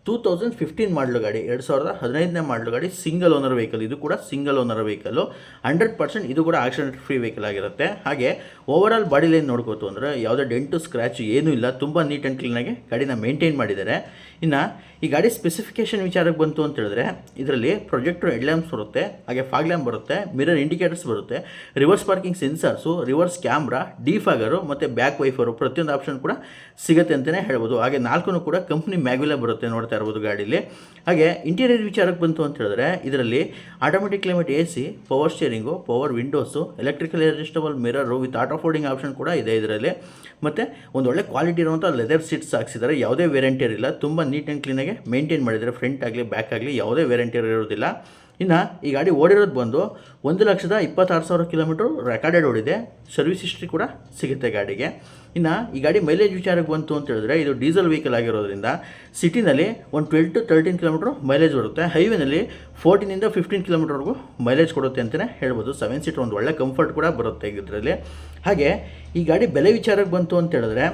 ಟೂ ತೌಸಂಡ್ ಫಿಫ್ಟೀನ್ ಮಾಡಲು ಗಾಡಿ, ಎರಡು ಸಾವಿರದ ಹದಿನೈದನೇ ಮಾಡಲು ಗಾಡಿ ಸಿಂಗಲ್ ಓನರ್ ವೆಹಿಕಲ್ ಇದು ಕೂಡ single owner vehicle hundred percent ಇದು ಕೂಡ ಆಕ್ಸಿಡೆಂಟ್ ಫ್ರೀ ವೆಹಿಕಲ್ ಆಗಿರುತ್ತೆ. ಹಾಗೆ ಓವರ್ ಆಲ್ ಬಾಡಿ ಲೈನ್ ನೋಡ್ಕೋತು ಅಂದರೆ ಯಾವುದೇ ಡೆಂಟು ಸ್ಕ್ರ್ಯಾಚ್ ಏನೂ ಇಲ್ಲ. ತುಂಬ ನೀಟ್ ಆ್ಯಂಡ್ ಕ್ಲೀನಾಗಿ ಗಾಡಿನ ಮೇಂಟೈನ್ ಮಾಡಿದ್ದಾರೆ. ಇನ್ನು ಈ ಗಾಡಿ ಸ್ಪೆಸಿಫಿಕೇಷನ್ ವಿಚಾರಕ್ಕೆ ಬಂತು ಅಂತ ಹೇಳಿದ್ರೆ, ಇದರಲ್ಲಿ ಪ್ರೊಜೆಕ್ಟರ್ ಹೆಡ್ ಲ್ಯಾಂಪ್ಸ್ ಬರುತ್ತೆ, ಹಾಗೆ ಫಾಗ್ ಲ್ಯಾಂಪ್ ಬರುತ್ತೆ ಮಿರರ್ ಇಂಡಿಕೇಟರ್ಸ್ ಬರುತ್ತೆ reverse parking sensors reverse camera defogger ಮತ್ತು ಬ್ಯಾಕ್ ವೈಫರು ಪ್ರತಿಯೊಂದು ಆಪ್ಷನ್ ಕೂಡ ಸಿಗುತ್ತೆ ಅಂತಲೇ ಹೇಳ್ಬೋದು. ಹಾಗೆ ನಾಲ್ಕು ಕೂಡ ಕಂಪ್ನಿ ಮ್ಯಾಗ್ವಿಲೇ ಬರುತ್ತೆ ನೋಡ್ತಾ ಇರ್ಬೋದು ಗಾಡೀಲಿ. ಹಾಗೆ ಇಂಟೀರಿಯರ್ ವಿಚಾರಕ್ಕೆ ಬಂತು ಅಂತ ಹೇಳಿದ್ರೆ, ಇದರಲ್ಲಿ automatic climate A C power steering power windows electrical adjustable mirror with auto folding option ಕೂಡ ಇದೆ ಇದರಲ್ಲಿ. ಮತ್ತು ಒಂದು ಒಳ್ಳೆ ಕ್ವಾಲಿಟಿ ಇರುವಂಥ ಲೆದರ್ ಸೀಟ್ಸ್ ಹಾಕ್ಸಿದ್ದಾರೆ. ಯಾವುದೇ ವೇರಿಯಂಟಿಯರ್ ಇಲ್ಲ. ತುಂಬ ನೀಟ್ ಆ್ಯಂಡ್ ಕ್ಲೀನಾಗಿ ಮೇಂಟೈನ್ ಮಾಡಿದ್ದಾರೆ. ಫ್ರಂಟ್ ಆಗಲಿ ಬ್ಯಾಕ್ ಆಗಲಿ ಯಾವುದೇ ವೇರಿಯಂಟಿಯರ್ ಇರೋದಿಲ್ಲ. ಇನ್ನು ಈ ಗಾಡಿ ಓಡಿರೋದು ಬಂದು ಒಂದು ಲಕ್ಷದ ಇಪ್ಪತ್ತಾರು ಸಾವಿರ ಕಿಲೋಮೀಟ್ರ್ ರೆಕಾರ್ಡೆಡ್ ಓಡಿದೆ. ಸರ್ವಿಸ್ ಹಿಸ್ಟ್ರಿ ಕೂಡ ಸಿಗುತ್ತೆ ಗಾಡಿಗೆ. ಇನ್ನು ಈ ಗಾಡಿ ಮೈಲೇಜ್ ವಿಚಾರಕ್ಕೆ ಬಂತು ಅಂತ ಹೇಳಿದ್ರೆ ಇದು ಡೀಸೆಲ್ ವೆಹಿಕಲ್ ಆಗಿರೋದ್ರಿಂದ ಸಿಟಿನಲ್ಲಿ ಒಂದು twelve to thirteen kilometre mileage ಬರುತ್ತೆ. ಹೈವೇನಲ್ಲಿ ಫೋರ್ಟೀನಿಂದ ಫಿಫ್ಟೀನ್ ಕಿಲೋಮೀಟ್ರ್ವರೆಗೂ ಮೈಲೇಜ್ ಕೊಡುತ್ತೆ ಅಂತಲೇ ಹೇಳ್ಬೋದು. ಸೆವೆನ್ ಸೀಟರ್ ಒಂದು ಒಳ್ಳೆ ಕಂಫರ್ಟ್ ಕೂಡ ಬರುತ್ತೆ ಇದರಲ್ಲಿ. ಹಾಗೆ ಈ ಗಾಡಿ ಬೆಲೆ ವಿಚಾರಕ್ಕೆ ಬಂತು ಅಂತ ಹೇಳಿದ್ರೆ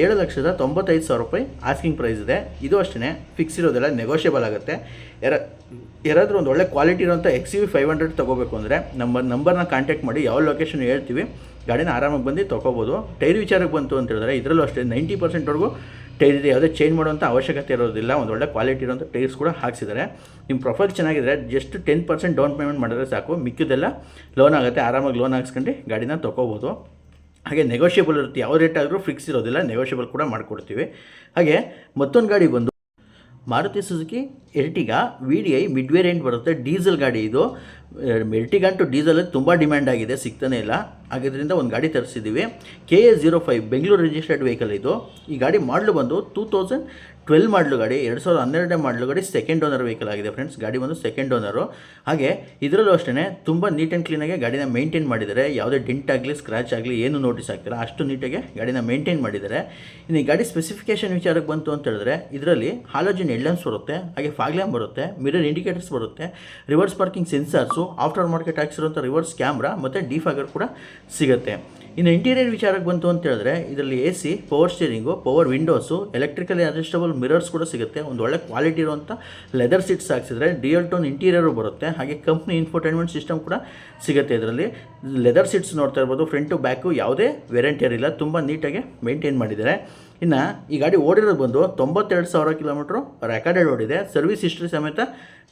ಏಳು ಲಕ್ಷದ ತೊಂಬತ್ತೈದು ಸಾವಿರ ರೂಪಾಯಿ ಆಸ್ಕಿಂಗ್ ಪ್ರೈಸ್ ಇದೆ. ಇದು ಅಷ್ಟೇ ಫಿಕ್ಸ್ ಇರೋದೆಲ್ಲ ನೆಗೋಷಿಯಬಲ್ ಆಗುತ್ತೆ. ಯಾರ, ಯಾರಾದರೂ ಒಂದು ಒಳ್ಳೆ ಕ್ವಾಲಿಟಿ ಇರೋಂಥ ಎಕ್ಸ್ ಯು ಫೈವ್ ಹಂಡ್ರೆಡ್ ತೊಗೋಬೇಕು ಅಂದರೆ ನಮ್ಮ ನಂಬರ್ನ ಕಾಂಟ್ಯಾಕ್ಟ್ ಮಾಡಿ ಯಾವ ಲೊಕೇಶನ್ ಹೇಳ್ತೀವಿ, ಗಾಡಿನ ಆರಾಮಾಗಿ ಬಂದು ತೊಗೋಬೋದು. ಟೈರ್ ವಿಚಾರಕ್ಕೆ ಬಂತು ಅಂತ ಹೇಳಿದ್ರೆ ಇದರಲ್ಲೂ ಅಷ್ಟೇ ನೈಂಟಿ ಪರ್ಸೆಂಟ್ವರೆಗೂ ಟೈರ್ ಇದೆ. ಯಾವುದೇ ಚೇಂಜ್ ಮಾಡುವಂಥ ಅವಶ್ಯಕತೆ ಇರೋದಿಲ್ಲ. ಒಂದು ಒಳ್ಳೆ ಕ್ವಾಲಿಟಿ ಇರೋಂಥ ಟೈರ್ಸ್ ಕೂಡ ಹಾಕ್ಸಿದ್ದಾರೆ. ನಿಮ್ಮ ಪ್ರೊಫೈಲ್ ಚೆನ್ನಾಗಿದ್ರೆ just ten percent down payment ಮಾಡಿದ್ರೆ ಸಾಕು. ಮಿಕ್ಕಿದೆಲ್ಲ ಲೋನ್ ಆಗುತ್ತೆ. ಆರಾಮಾಗಿ ಲೋನ್ ಹಾಕ್ಸ್ಕೊಂಡು ಗಾಡಿನ ತೊಗೋಬೋದು. ಹಾಗೆ ನೆಗೋಷಿಯೇಬಲ್ ಇರುತ್ತೆ, ಯಾವ ರೇಟ್ ಆದರೂ ಫಿಕ್ಸ್ ಇರೋದಿಲ್ಲ ನೆಗೋಷಿಯೇಬಲ್ ಕೂಡ ಮಾಡಿಕೊಡ್ತೀವಿ. ಹಾಗೆ ಮತ್ತೊಂದು ಗಾಡಿ ಬಂದು, Maruti Suzuki Ertiga V D I mid variant ಬರುತ್ತೆ ಡೀಸೆಲ್ ಗಾಡಿ ಇದು. ಎರ್ಟಿಗಾ ಅಂಟು ಡೀಸೆಲ್ ತುಂಬ ಡಿಮ್ಯಾಂಡ್ ಆಗಿದೆ, ಸಿಗ್ತಾನೆ ಇಲ್ಲ. ಆಗಿದ್ದರಿಂದ ಒಂದು ಗಾಡಿ ತರಿಸಿದ್ದೀವಿ K A zero five Bengaluru registered vehicle ಇದು. ಈ ಗಾಡಿ ಮಾಡಲು ಬಂದು ಟೂ ತೌಸಂಡ್ ಟ್ವೆಲ್ ಮಾಡಲು ಗಾಡಿ, ಎರಡು ಸಾವಿರದ ಹನ್ನೆರಡನೇ ಮಾಡಲು ಗಾಡಿ ಸೆಕೆಂಡ್ ಓನರ್ ವೆಹಿಕಲ್ ಆಗಿದೆ ಫ್ರೆಂಡ್ಸ್ ಗಾಡಿ ಬಂದು ಸೆಕೆಂಡ್ ಓನರು ಹಾಗೆ ಇದರಲ್ಲೂ ಅಷ್ಟೇ ತುಂಬ ನೀಟ್ ಆ್ಯಂಡ್ ಕ್ಲೀನಾಗಿ ಗಾಡಿನ ಮೇಂಟೈನ್ ಮಾಡಿದ್ದಾರೆ. ಯಾವುದೇ ಡಿಂಟ್ ಆಗಲಿ ಸ್ಕ್ರಾಚ್ ಆಗಲಿ, ಏನು ನೋಟಿಸ್ ಆಗ್ತಿಲ್ಲ. ಅಷ್ಟು ನೀಟಾಗಿ ಗಾಡಿನ ಮೇಂಟೈನ್ ಮಾಡಿದ್ದಾರೆ. ಇನ್ನು ಈ ಗಾಡಿ ಸ್ಪೆಸಿಫಿಕೇಷನ್ ವಿಚಾರಕ್ಕೆ ಬಂತು ಅಂತ ಹೇಳಿದ್ರೆ ಇದರಲ್ಲಿ ಹಾಲೋಜಿನ್ ಲ್ಯಾಂಪ್ಸ್ ಬರುತ್ತೆ, ಹಾಗೆ ಫಾಗ್ಲ್ಯಾಮ್ ಬರುತ್ತೆ ಮಿರರ್ ಇಂಡಿಕೇಟರ್ಸ್ ಬರುತ್ತೆ reverse parking sensors after market ಹಾಕ್ಸಿರುವಂಥ reverse camera ಮತ್ತು ಡಿಫಾಗರ್ ಕೂಡ ಸಿಗುತ್ತೆ. ಇನ್ನು ಇಂಟೀರಿಯರ್ ವಿಚಾರಕ್ಕೆ ಬಂತು ಅಂತ ಹೇಳಿದ್ರೆ, ಇದರಲ್ಲಿ A C power steering power windows electrically adjustable mirrors ಕೂಡ ಸಿಗುತ್ತೆ. ಒಂದು ಒಳ್ಳೆ ಕ್ವಾಲಿಟಿ ಇರುವಂಥ ಲೆದರ್ ಸೀಟ್ಸ್ ಹಾಕ್ಸಿದ್ರೆ ಡಿಯಲ್ ಟೋನ್ ಇಂಟೀರಿಯರು ಬರುತ್ತೆ. ಹಾಗೆ ಕಂಪ್ನಿ ಇನ್ಫೋಟೈನ್ಮೆಂಟ್ ಸಿಸ್ಟಮ್ ಕೂಡ ಸಿಗುತ್ತೆ ಇದರಲ್ಲಿ. ಲೆದರ್ ಸೀಟ್ಸ್ ನೋಡ್ತಾ ಇರ್ಬೋದು ಫ್ರಂಟು ಬ್ಯಾಕು ಯಾವುದೇ ವೆರೈಟಿಯರ್ ಇಲ್ಲ ತುಂಬ ನೀಟಾಗಿ ಮೇಂಟೈನ್ ಮಾಡಿದ್ದಾರೆ. ಇನ್ನು ಈ ಗಾಡಿ ಓಡಿರೋದು ಬಂದು ತೊಂಬತ್ತೆರಡು ಸಾವಿರ ಕಿಲೋಮೀಟ್ರು ರೆಕಾರ್ಡೆಡ್ ಓಡಿದೆ. ಸರ್ವಿಸ್ ಹಿಸ್ಟ್ರಿ ಸಮೇತ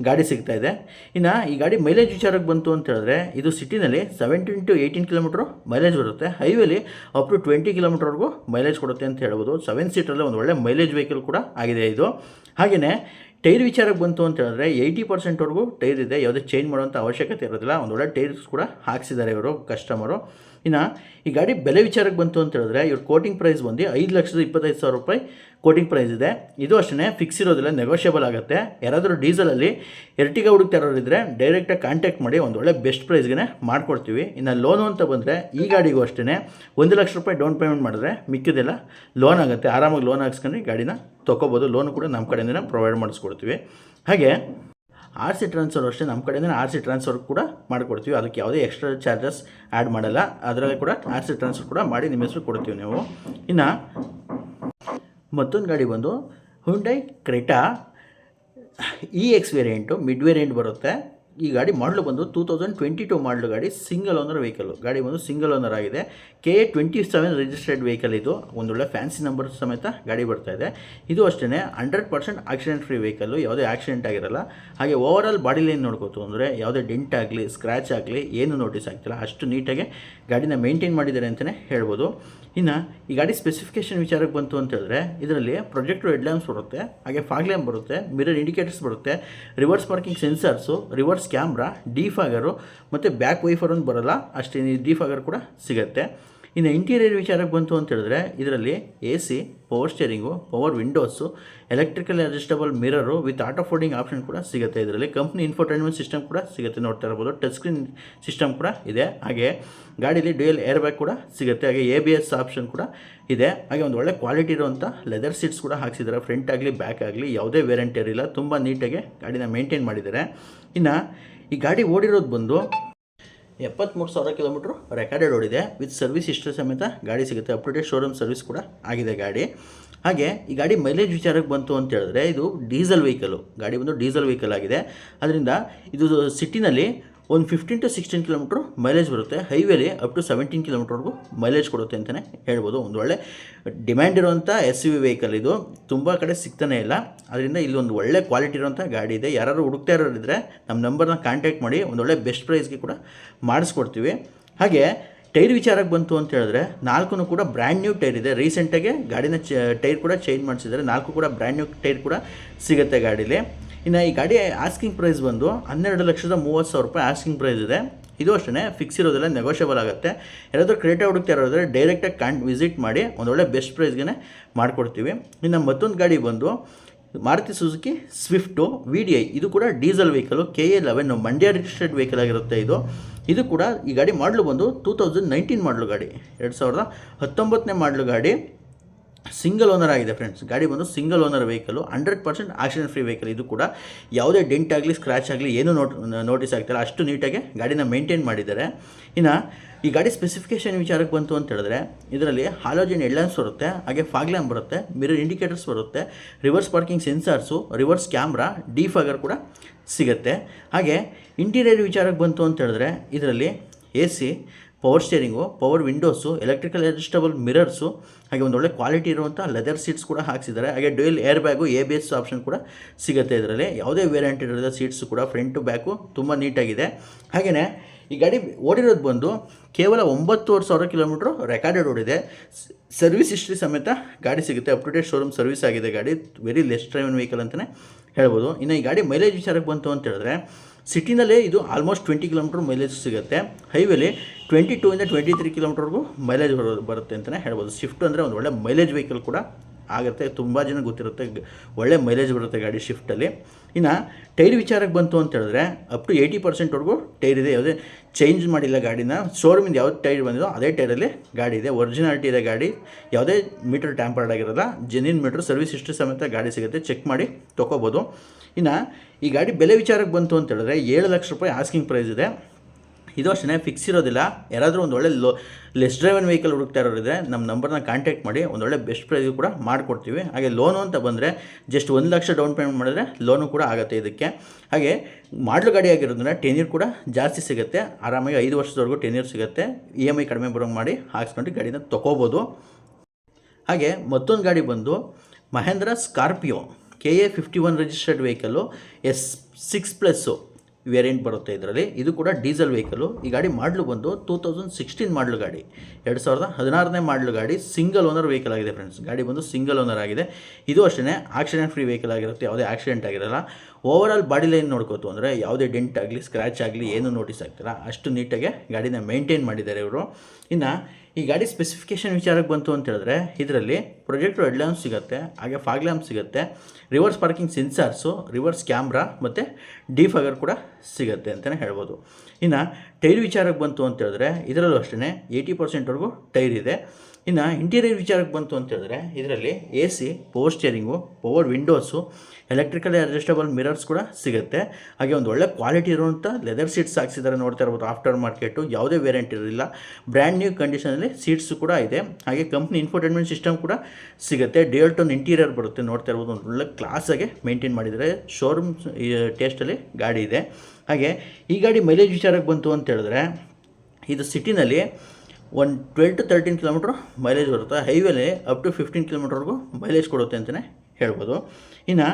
ಗಾಡಿ ಸಿಗ್ತಾ ಇದೆ. ಇನ್ನು ಈ ಗಾಡಿ ಮೈಲೇಜ್ ವಿಚಾರಕ್ಕೆ ಬಂತು ಅಂತ ಹೇಳಿದ್ರೆ ಇದು ಸಿಟಿನಲ್ಲಿ seventeen to eighteen kilometre mileage ಬರುತ್ತೆ. ಹೈವೇಲಿ ಅಪ್ ಟು ಟ್ವೆಂಟಿ ಕಿಲೋಮೀಟ್ರ್ವರೆಗೂ ಮೈಲೇಜ್ ಕೊಡುತ್ತೆ ಅಂತ ಹೇಳ್ಬೋದು. ಸೆವೆನ್ ಸೀಟರಲ್ಲಿ ಒಂದು ಒಳ್ಳೆ ಮೈಲೇಜ್ ವೆಹಿಕಲ್ ಕೂಡ ಆಗಿದೆ ಇದು. ಹಾಗೆಯೇ ಟೈರ್ ವಿಚಾರಕ್ಕೆ ಬಂತು ಅಂತ ಹೇಳಿದ್ರೆ ಏಯ್ಟಿ ಪರ್ಸೆಂಟ್ವರೆಗೂ ಟೈರ್ ಇದೆ. ಯಾವುದೇ ಚೇಂಜ್ ಮಾಡುವಂಥ ಅವಶ್ಯಕತೆ ಇರೋದಿಲ್ಲ. ಒಂದು ಒಳ್ಳೆ ಟೈರ್ಸ್ ಕೂಡ ಹಾಕ್ಸಿದ್ದಾರೆ ಇವರು ಕಸ್ಟಮರು ಇನ್ನು ಈ ಗಾಡಿ ಬೆಲೆ ವಿಚಾರಕ್ಕೆ ಬಂತು ಅಂತ ಹೇಳಿದ್ರೆ ಇವ್ರ ಕೋಟಿಂಗ್ ಪ್ರೈಸ್ ಬಂದು ಐದು ಲಕ್ಷದ ಇಪ್ಪತ್ತೈದು ಸಾವಿರ ರೂಪಾಯಿ ಕೋಟಿಂಗ್ ಪ್ರೈಸ್ ಇದೆ. ಇದು ಅಷ್ಟೇ ಫಿಕ್ಸ್ ಇರೋದಿಲ್ಲ ನೆಗೋಷಿಯಬಲ್ ಆಗುತ್ತೆ. ಯಾರಾದರೂ ಡೀಸೆಲಲ್ಲಿ ಎರ್ಟಿಗ ಹುಡುಕ್ತಾ ಇರೋರಿದ್ರೆ ಡೈರೆಕ್ಟಾಗಿ ಕಾಂಟ್ಯಾಕ್ಟ್ ಮಾಡಿ ಒಂದು ಒಳ್ಳೆ ಬೆಸ್ಟ್ ಪ್ರೈಸ್ಗೆ ಮಾಡಿಕೊಡ್ತೀವಿ. ಇನ್ನು ಲೋನು ಅಂತ ಬಂದರೆ ಈ ಗಾಡಿಗೂ ಅಷ್ಟೇ ಒಂದು ಲಕ್ಷ ರೂಪಾಯಿ ಡೌನ್ ಪೇಮೆಂಟ್ ಮಾಡಿದ್ರೆ ಮಿಕ್ಕಿದೆಲ್ಲ ಲೋನ್ ಆಗುತ್ತೆ. ಆರಾಮಾಗಿ ಲೋನ್ ಹಾಕ್ಸ್ಕೊಂಡು ಗಾಡಿನ ತೊಗೋಬೋದು ಲೋನು ಕೂಡ ನಮ್ಮ ಕಡೆಯಿಂದನೇ ಪ್ರೊವೈಡ್ ಮಾಡಿಸ್ಕೊಡ್ತೀವಿ. ಹಾಗೆ ಆರ್ ಸಿ ಟ್ರಾನ್ಸ್ಫರ್ ಅಷ್ಟೇ ನಮ್ಮ ಕಡೆಯಿಂದ ಆರ್ ಸಿ ಟ್ರಾನ್ಸ್ಫರ್ ಕೂಡ ಮಾಡಿಕೊಡ್ತೀವಿ. ಅದಕ್ಕೆ ಯಾವುದೇ ಎಕ್ಸ್ಟ್ರಾ ಚಾರ್ಜಸ್ ಆ್ಯಡ್ ಮಾಡಲ್ಲ. ಅದರಲ್ಲಿ ಕೂಡ ಆರ್ ಸಿ ಟ್ರಾನ್ಸ್ಫರ್ ಕೂಡ ಮಾಡಿ ನಿಮ್ಮ ಹೆಸರು ಕೊಡ್ತೀವಿ ನೀವು. ಇನ್ನು ಮತ್ತೊಂದು ಗಾಡಿ ಬಂದು Hyundai Creta E X variant mid variant ಬರುತ್ತೆ. ಈ ಗಾಡಿ ಮಾಡಲು ಬಂದು ಟೂ ತೌಸಂಡ್ ಟ್ವೆಂಟಿ ಟು ಮಾಡಲು ಗಾಡಿ ಸಿಂಗಲ್ ಓನರ್ ವೆಹಿಕಲ್ ಗಾಡಿ ಬಂದು ಸಿಂಗಲ್ ಓನರ್ ಆಗಿದೆ. K A twenty seven registered vehicle ಇದು. ಒಂದೊಳ್ಳೆ ಫ್ಯಾನ್ಸಿ ನಂಬರ್ ಸಮೇತ ಗಾಡಿ ಬರ್ತಾ ಇದೆ. ಇದು ಅಷ್ಟೇ ಹಂಡ್ರೆಡ್ ಪರ್ಸೆಂಟ್ ಆಕ್ಸಿಡೆಂಟ್ ಫ್ರೀ ವೆಹಿಕಲ್ಲು ಯಾವುದೇ ಆಕ್ಸಿಡೆಂಟ್ ಆಗಿರಲ್ಲ. ಹಾಗೆ ಓವರ್ ಆಲ್ ಲೈನ್ ನೋಡ್ಕೋತು ಅಂದರೆ ಯಾವುದೇ ಡೆಂಟ್ ಆಗಲಿ ಸ್ಕ್ರ್ಯಾಚ್ ಆಗಲಿ, ಏನು ನೋಟಿಸ್ ಆಗ್ತಿಲ್ಲ. ಅಷ್ಟು ನೀಟಾಗಿ ಗಾಡಿನ ಮೇಂಟೈನ್ ಮಾಡಿದ್ದಾರೆ ಅಂತಲೇ ಹೇಳ್ಬೋದು. ಇನ್ನು ಈ ಗಾಡಿ ಸ್ಪೆಸಿಫಿಕೇಷನ್ ವಿಚಾರಕ್ಕೆ ಬಂತು ಅಂತ ಹೇಳಿದ್ರೆ, ಇದರಲ್ಲಿ ಪ್ರೊಜೆಕ್ಟ್ ಹೆಡ್ ಲ್ಯಾಂಪ್ಸ್ ಬರುತ್ತೆ, ಹಾಗೆ ಫಾಗ್ ಲ್ಯಾಂಪ್ ಬರುತ್ತೆ ಮಿರರ್ ಇಂಡಿಕೇಟರ್ಸ್ ಬರುತ್ತೆ reverse parking sensors reverse camera defogger ಮತ್ತು ಬ್ಯಾಕ್ ವೈಫರ್ ಒಂದು ಬರೋಲ್ಲ, ಅಷ್ಟೇ ಡಿಫಾಗರ್ ಕೂಡ ಸಿಗುತ್ತೆ. ಇನ್ನು ಇಂಟೀರಿಯರ್ ವಿಚಾರಕ್ಕೆ ಬಂತು ಅಂತ ಹೇಳಿದ್ರೆ, ಇದರಲ್ಲಿ A C power steering power windows electrical adjustable mirror with auto folding option ಕೂಡ ಸಿಗುತ್ತೆ. ಇದರಲ್ಲಿ ಕಂಪ್ನಿ ಇನ್ಫೋಟೈನ್ಮೆಂಟ್ ಸಿಸ್ಟಮ್ ಕೂಡ ಸಿಗುತ್ತೆ. ನೋಡ್ತಾ ಇರ್ಬೋದು ಟಚ್ ಸ್ಕ್ರೀನ್ ಸಿಸ್ಟಮ್ ಕೂಡ ಇದೆ. ಹಾಗೆ ಗಾಡೀಲಿ ಡ್ಯೂಯಲ್ ಏರ್ ಬ್ಯಾಗ್ ಕೂಡ ಸಿಗುತ್ತೆ. ಹಾಗೆ ಎ ಬಿ ಎಸ್ ಆಪ್ಷನ್ ಕೂಡ ಇದೆ. ಹಾಗೆ ಒಂದು ಒಳ್ಳೆ ಕ್ವಾಲಿಟಿ ಇರುವಂಥ ಲೆದರ್ ಸೀಟ್ಸ್ ಕೂಡ ಹಾಕ್ಸಿದ್ದಾರೆ. ಫ್ರಂಟ್ ಆಗಲಿ ಬ್ಯಾಕ್ ಆಗಲಿ ಯಾವುದೇ ವೇರಿಯಂಟ್ ಇರಲಿಲ್ಲ ತುಂಬ ನೀಟಾಗಿ ಗಾಡಿನ ಮೇಂಟೈನ್ ಮಾಡಿದ್ದಾರೆ. ಇನ್ನು ಈ ಗಾಡಿ ಓಡಿರೋದು ಬಂದು ಎಪ್ಪತ್ತ್ಮೂರು ಸಾವಿರ ಕಿಲೋಮೀಟ್ರ್ ರೆಕಾರ್ಡೆಡ್ ಓಡಿದೆ ವಿತ್ ಸರ್ವಿಸ್ ಇಷ್ಟು ಸಮೇತ ಗಾಡಿ ಸಿಗುತ್ತೆ. Up to date showroom service ಕೂಡ ಆಗಿದೆ ಗಾಡಿ. ಹಾಗೆ ಈ ಗಾಡಿ ಮೈಲೇಜ್ ವಿಚಾರಕ್ಕೆ ಬಂತು ಅಂತ ಹೇಳಿದ್ರೆ ಇದು ಡೀಸೆಲ್ ವೆಹಿಕಲು ಗಾಡಿ ಬಂದು ಡೀಸೆಲ್ ವೆಹಿಕಲ್ ಆಗಿದೆ. ಅದರಿಂದ ಇದು ಸಿಟಿನಲ್ಲಿ ಒಂದು fifteen to sixteen kilometre mileage ಬರುತ್ತೆ. ಹೈವೇಲಿ ಅಪ್ ಟು ಸೆವೆಂಟೀನ್ ಕಿಲೋಮೀಟ್ರ್ವರೆಗೂ ಮೈಲೇಜ್ ಕೊಡುತ್ತೆ ಅಂತಲೇ ಹೇಳ್ಬೋದು. ಒಂದು ಒಳ್ಳೆ ಡಿಮ್ಯಾಂಡ್ ಇರುವಂಥ ಎಸ್ ಯು ವೆಹಿಕಲ್ ಇದು. ತುಂಬ ಕಡೆ ಸಿಗ್ತಾನೆ ಇಲ್ಲ. ಅದರಿಂದ ಇಲ್ಲಿ ಒಂದು ಒಳ್ಳೆ ಕ್ವಾಲಿಟಿ ಇರುವಂಥ ಗಾಡಿ ಇದೆ. ಯಾರಾದರೂ ಹುಡುಕ್ತಾ ಇರೋರಿದ್ರೆ ನಮ್ಮ ನಂಬರ್ನ ಕಾಂಟ್ಯಾಕ್ಟ್ ಮಾಡಿ ಒಂದು ಒಳ್ಳೆ ಬೆಸ್ಟ್ ಪ್ರೈಸ್ಗೆ ಕೂಡ ಮಾಡಿಸ್ಕೊಡ್ತೀವಿ. ಹಾಗೆ ಟೈರ್ ವಿಚಾರಕ್ಕೆ ಬಂತು ಅಂತ ಹೇಳಿದ್ರೆ ನಾಲ್ಕು ಕೂಡ ಬ್ರ್ಯಾಂಡ್ ನ್ಯೂ ಟೈರ್ ಇದೆ. ರೀಸೆಂಟಾಗಿ ಗಾಡಿನ ಚ ಟೈರ್ ಕೂಡ ಚೇಂಜ್ ಮಾಡಿಸಿದ್ದಾರೆ. ನಾಲ್ಕು ಕೂಡ ಬ್ರ್ಯಾಂಡ್ ನ್ಯೂ ಟೈರ್ ಕೂಡ ಸಿಗುತ್ತೆ ಗಾಡೀಲಿ. ಇನ್ನು ಈ ಗಾಡಿ ಆಸ್ಕಿಂಗ್ ಪ್ರೈಸ್ ಬಂದು ಹನ್ನೆರಡು ಲಕ್ಷದ ಮೂವತ್ತು ಸಾವಿರ ರೂಪಾಯಿ ಆಸ್ಕಿಂಗ್ ಪ್ರೈಸ್ ಇದೆ. ಇದು ಅಷ್ಟೇ ಫಿಕ್ಸ್ ಇರೋದಿಲ್ಲ ನೆಗೋಷಿಯಬಲ್ ಆಗುತ್ತೆ. ಯಾರಾದರೂ ಕ್ರೇಟ ಹುಡುಕ್ತಾ ಇರೋದ್ರೆ ಡೈರೆಕ್ಟಾಗಿ ಕಾಂಡ್ ವಿಸಿಟ್ ಮಾಡಿ ಒಂದೊಳ್ಳೆ ಬೆಸ್ಟ್ ಪ್ರೈಸ್ಗೆ ಮಾಡಿಕೊಡ್ತೀವಿ. ಇನ್ನು ಮತ್ತೊಂದು ಗಾಡಿ ಬಂದು Maruti Suzuki swift V D I ಇದು ಕೂಡ diesel vehicle K A eleven Mandya registered vehicle ಆಗಿರುತ್ತೆ ಇದು. ಇದು ಕೂಡ ಈ ಗಾಡಿ ಮಾಡಲು ಬಂದು ಟೂ ತೌಸಂಡ್ ನೈನ್ಟೀನ್ ಮಾಡಲು ಗಾಡಿ. ಎರಡು ಸಾವಿರದ ಹತ್ತೊಂಬತ್ತನೇ ಮಾಡಲು ಗಾಡಿ. ಸಿಂಗಲ್ ಓನರ್ ಆಗಿದೆ ಫ್ರೆಂಡ್ಸ್ ಗಾಡಿ ಬಂದು single owner vehicle hundred percent accident free vehicle ಇದು ಕೂಡ ಯಾವುದೇ ಡೆಂಟ್ ಆಗಲಿ ಸ್ಕ್ರಾಚ್ ಆಗಲಿ, ಏನು ನೋಟ್ ನೋಟಿಸ್ ಆಗ್ತಿಲ್ಲ ಅಷ್ಟು ನೀಟಾಗಿ ಗಾಡಿನ ಮೇಂಟೈನ್ ಮಾಡಿದ್ದಾರೆ. ಇನ್ನು ಈ ಗಾಡಿ ಸ್ಪೆಸಿಫಿಕೇಷನ್ ವಿಚಾರಕ್ಕೆ ಬಂತು ಅಂತ ಹೇಳಿದ್ರೆ, ಇದರಲ್ಲಿ ಹಾಲೋಜಿನ್ ಹೆಡ್ಲೈನ್ಸ್ ಬರುತ್ತೆ, ಹಾಗೆ ಫಾಗ್ಲ್ಯಾಂಪ್ ಬರುತ್ತೆ ಮಿರರ್ ಇಂಡಿಕೇಟರ್ಸ್ ಬರುತ್ತೆ reverse parking sensors reverse camera defogger ಕೂಡ ಸಿಗುತ್ತೆ. ಹಾಗೆ ಇಂಟೀರಿಯರ್ ವಿಚಾರಕ್ಕೆ ಬಂತು ಅಂತ ಹೇಳಿದ್ರೆ, ಇದರಲ್ಲಿ A power steering power windows electrical adjustable mirrors ಹಾಗೆ ಒಂದು ಒಳ್ಳೆ ಕ್ವಾಲಿಟಿ ಇರುವಂಥ ಲೆದರ್ ಸೀಟ್ಸ್ ಕೂಡ ಹಾಕ್ಸಿದ್ದಾರೆ. ಹಾಗೆ dual air bag A B S option ಕೂಡ ಸಿಗುತ್ತೆ ಇದರಲ್ಲಿ. ಯಾವುದೇ ವೇರಿಯಂಟ್ ಇರೋದ ಸೀಟ್ಸ್ ಕೂಡ ಫ್ರಂಟು ಬ್ಯಾಕು ತುಂಬ ನೀಟಾಗಿದೆ ಹಾಗೆಯೇ ಈ ಗಾಡಿ ಓಡಿರೋದು ಬಂದು ಕೇವಲ ಒಂಬತ್ತುವರೆ ಸಾವಿರ ಕಿಲೋಮೀಟ್ರು ರೆಕಾರ್ಡೆಡ್ ಓಡಿದೆ. ಸರ್ವಿಸ್ ಹಿಸ್ಟ್ರಿ ಸಮೇತ ಗಾಡಿ ಸಿಗುತ್ತೆ. Up to date showroom service ಆಗಿದೆ ಗಾಡಿ. ವೆರಿ ಲೆಸ್ ಡ್ರೈವನ್ ವೆಹಿಕಲ್ ಅಂತಲೇ ಹೇಳ್ಬೋದು. ಇನ್ನು ಈ ಗಾಡಿ ಮೈಲೇಜ್ ವಿಚಾರಕ್ಕೆ ಬಂತು ಅಂತ ಹೇಳಿದ್ರೆ ಸಿಟಿನಲ್ಲೇ ಇದು ಆಲ್ಮೋಸ್ಟ್ ಟ್ವೆಂಟಿ ಕಿಲೋಮೀಟ್ರ್ ಮೈಲೇಜ್ ಸಿಗುತ್ತೆ. ಹೈವೇಲಿ ಟ್ವೆಂಟಿ ಟೂ ಇಂದ ಟ್ವೆಂಟಿ ತ್ರೀ ಕಿಲೋಮೀಟ್ರ್ವರೆಗೂ ಮೈಲೇಜ್ ಬರುತ್ತೆ ಅಂತಲೇ ಹೇಳ್ಬೋದು. ಸ್ವಿಫ್ಟ್ ಅಂದರೆ ಒಂದು ಒಳ್ಳೆ ಮೈಲೇಜ್ ವೆಹಿಕಲ್ ಕೂಡ ಆಗುತ್ತೆ, ತುಂಬ ಜನ ಗೊತ್ತಿರುತ್ತೆ ಒಳ್ಳೆ ಮೈಲೇಜ್ ಬರುತ್ತೆ ಗಾಡಿ ಶಿಫ್ಟಲ್ಲಿ ಇನ್ನು ಟೈರ್ ವಿಚಾರಕ್ಕೆ ಬಂತು ಅಂತ ಹೇಳಿದ್ರೆ ಅಪ್ ಟು ಏಯ್ಟಿ ಪರ್ಸೆಂಟ್ವರೆಗೂ ಟೈರ್ ಇದೆ. ಯಾವುದೇ ಚೇಂಜ್ ಮಾಡಿಲ್ಲ ಗಾಡಿನ ಶೋರೂಮಿಂದ ಯಾವ್ದು ಟೈರ್ ಬಂದಿದೋ ಅದೇ ಟೈರಲ್ಲಿ ಗಾಡಿ ಇದೆ. ಒರಿಜಿನಾಲಿಟಿ ಇದೆ ಗಾಡಿ. ಯಾವುದೇ ಮೀಟರ್ ಟ್ಯಾಂಪರ್ಡ್ ಆಗಿರೋಲ್ಲ ಜೆನ್ಯೂನ್ ಮೀಟ್ರ್ ಸರ್ವಿಸ್ ಇಷ್ಟು ಸಮೇತ ಗಾಡಿ ಸಿಗುತ್ತೆ. ಚೆಕ್ ಮಾಡಿ ತೊಗೋಬೋದು. ಇನ್ನು, ಈ ಗಾಡಿ ಬೆಲೆ ವಿಚಾರಕ್ಕೆ ಬಂತು ಅಂತ ಹೇಳಿದ್ರೆ, ಏಳು ಲಕ್ಷ ರೂಪಾಯಿ ಆಸ್ಕಿಂಗ್ ಪ್ರೈಸ್ ಇದೆ. ಇದು ಅಷ್ಟೇ ಫಿಕ್ಸ್ ಇರೋದಿಲ್ಲ. ಯಾರಾದರೂ ಒಂದು ಒಳ್ಳೆ ಲೋ ಲೆಸ್ ಡ್ರೈವನ್ ವೆಹಿಕಲ್ ಹುಡುಕ್ತಾ ಇರೋರಿದ್ರೆ ನಮ್ಮ ನಂಬರ್ನ ಕಾಂಟ್ಯಾಕ್ಟ್ ಮಾಡಿ ಒಂದೊಳ್ಳೆ ಬೆಸ್ಟ್ ಪ್ರೈಸ್ ಕೂಡ ಮಾಡಿಕೊಡ್ತೀವಿ. ಹಾಗೆ ಲೋನು ಅಂತ ಬಂದರೆ ಜಸ್ಟ್ ಒಂದು ಲಕ್ಷ ಡೌನ್ ಪೇಮೆಂಟ್ ಮಾಡಿದ್ರೆ ಲೋನು ಕೂಡ ಆಗುತ್ತೆ ಇದಕ್ಕೆ. ಹಾಗೆ ಮಾಡಲು ಗಾಡಿ ಆಗಿರೋದ್ರಿಂದ ಟೆನ್ ಕೂಡ ಜಾಸ್ತಿ ಸಿಗುತ್ತೆ. ಆರಾಮಾಗಿ ಐದು ವರ್ಷದವರೆಗೂ ಟೆನ್ ಇಯರ್ ಸಿಗುತ್ತೆ. ಇ ಎಂ ಐ ಕಡಿಮೆ ಬರೋಂಗೆ ಮಾಡಿ ಹಾಕ್ಸ್ಕೊಂಡು ಗಾಡಿನ ತೊಗೋಬೋದು ಹಾಗೆ ಮತ್ತೊಂದು ಗಾಡಿ ಬಂದು Mahindra Scorpio K A fifty one registered vehicle S six plus variant ಬರುತ್ತೆ ಇದರಲ್ಲಿ. ಇದು ಕೂಡ ಡೀಸೆಲ್ ವೆಹಿಕಲು ಈ ಗಾಡಿ ಮಾಡಲು ಬಂದು ಟೂ ತೌಸಂಡ್ ಸಿಕ್ಸ್ಟೀನ್ ಮಾಡಲು ಗಾಡಿ. ಎರಡು ಸಾವಿರದ ಹದಿನಾರನೇ ಮಾಡಲು ಗಾಡಿ ಸಿಂಗಲ್ ಓನರ್ ವೆಹಿಕಲ್ ಆಗಿದೆ ಫ್ರೆಂಡ್ಸ್ ಗಾಡಿ ಬಂದು ಸಿಂಗಲ್ ಓನರ್ ಆಗಿದೆ. ಇದು ಅಷ್ಟೇ ಆಕ್ಸಿಡೆಂಟ್ ಫ್ರೀ ವೆಹಿಕಲ್ ಆಗಿರುತ್ತೆ. ಯಾವುದೇ ಆಕ್ಸಿಡೆಂಟ್ ಆಗಿರಲ್ಲ. ಓವರ್ ಆಲ್ ಬಾಡಿ ಲೈನ್ ನೋಡ್ಕೋತು ಅಂದರೆ ಯಾವುದೇ ಡೆಂಟ್ ಆಗಲಿ ಸ್ಕ್ರ್ಯಾಚ್ ಆಗಲಿ, ಏನು ನೋಟಿಸ್ ಆಗ್ತಿಲ್ಲ. ಅಷ್ಟು ನೀಟಾಗಿ ಗಾಡಿನ ಮೇಂಟೈನ್ ಮಾಡಿದ್ದಾರೆ ಇವರು. ಇನ್ನು ಈ ಗಾಡಿ ಸ್ಪೆಸಿಫಿಕೇಷನ್ ವಿಚಾರಕ್ಕೆ ಬಂತು ಅಂತ ಹೇಳಿದ್ರೆ, ಇದರಲ್ಲಿ ಪ್ರೊಜೆಕ್ಟರ್ ಹೆಡ್ಲ್ಯಾಂಪ್ ಸಿಗುತ್ತೆ, ಹಾಗೆ ಫಾಗ್ ಲ್ಯಾಂಪ್ ಸಿಗುತ್ತೆ reverse parking sensors reverse camera ಮತ್ತು ಡಿಫಾಗರ್ ಕೂಡ ಸಿಗುತ್ತೆ ಅಂತಲೇ ಹೇಳ್ಬೋದು. ಇನ್ನು ಟೈರ್ ವಿಚಾರಕ್ಕೆ ಬಂತು ಅಂತ ಹೇಳಿದ್ರೆ, ಇದರಲ್ಲೂ ಅಷ್ಟೇ ಏಯ್ಟಿ ಪರ್ಸೆಂಟ್ವರೆಗೂ ಟೈರ್ ಇದೆ. ಇನ್ನು ಇಂಟೀರಿಯರ್ ವಿಚಾರಕ್ಕೆ ಬಂತು ಅಂತ ಹೇಳಿದ್ರೆ, ಇದರಲ್ಲಿ A C power steering power windows electrical adjustable mirrors ಕೂಡ ಸಿಗುತ್ತೆ. ಹಾಗೆ ಒಂದು ಒಳ್ಳೆ ಕ್ವಾಲಿಟಿ ಇರುವಂಥ ಲೆದರ್ ಸೀಟ್ಸ್ ಹಾಕ್ಸಿದ್ದಾರೆ ನೋಡ್ತಾ ಇರ್ಬೋದು ಆಫ್ಟರ್ ಮಾರ್ಕೆಟು ಯಾವುದೇ ವೇರಿಯಂಟ್ ಇರಲಿಲ್ಲ. ಬ್ರ್ಯಾಂಡ್ ನ್ಯೂ ಕಂಡೀಷನಲ್ಲಿ ಸೀಟ್ಸು ಕೂಡ ಇದೆ. ಹಾಗೆ ಕಂಪ್ನಿ ಇನ್ಫೋಟೈನ್ಮೆಂಟ್ ಸಿಸ್ಟಮ್ ಕೂಡ ಸಿಗುತ್ತೆ. ಡಿಯಲ್ ಟೋನ್ ಇಂಟೀರಿಯರ್ ಬರುತ್ತೆ ನೋಡ್ತಾ ಇರ್ಬೋದು, ಒಂದು ಒಳ್ಳೆ ಕ್ಲಾಸಾಗೆ ಮೇಂಟೈನ್ ಮಾಡಿದರೆ ಶೋರೂಮ್ ಟೇಸ್ಟಲ್ಲಿ ಗಾಡಿ ಇದೆ. ಹಾಗೆ ಈ ಗಾಡಿ ಮೈಲೇಜ್ ವಿಚಾರಕ್ಕೆ ಬಂತು ಅಂತ ಹೇಳಿದ್ರೆ, ಇದು ಸಿಟಿನಲ್ಲಿ ಒಂದು twelve to thirteen kilometre mileage ಬರುತ್ತೆ. ಹೈವೇಲಿ ಅಪ್ ಟು ಫಿಫ್ಟೀನ್ ಕಿಲೋಮೀಟ್ರ್ವರೆಗೂ ಮೈಲೇಜ್ ಕೊಡುತ್ತೆ ಅಂತಲೇ ಹೇಳ್ಬೋದು. ಇನ್ನು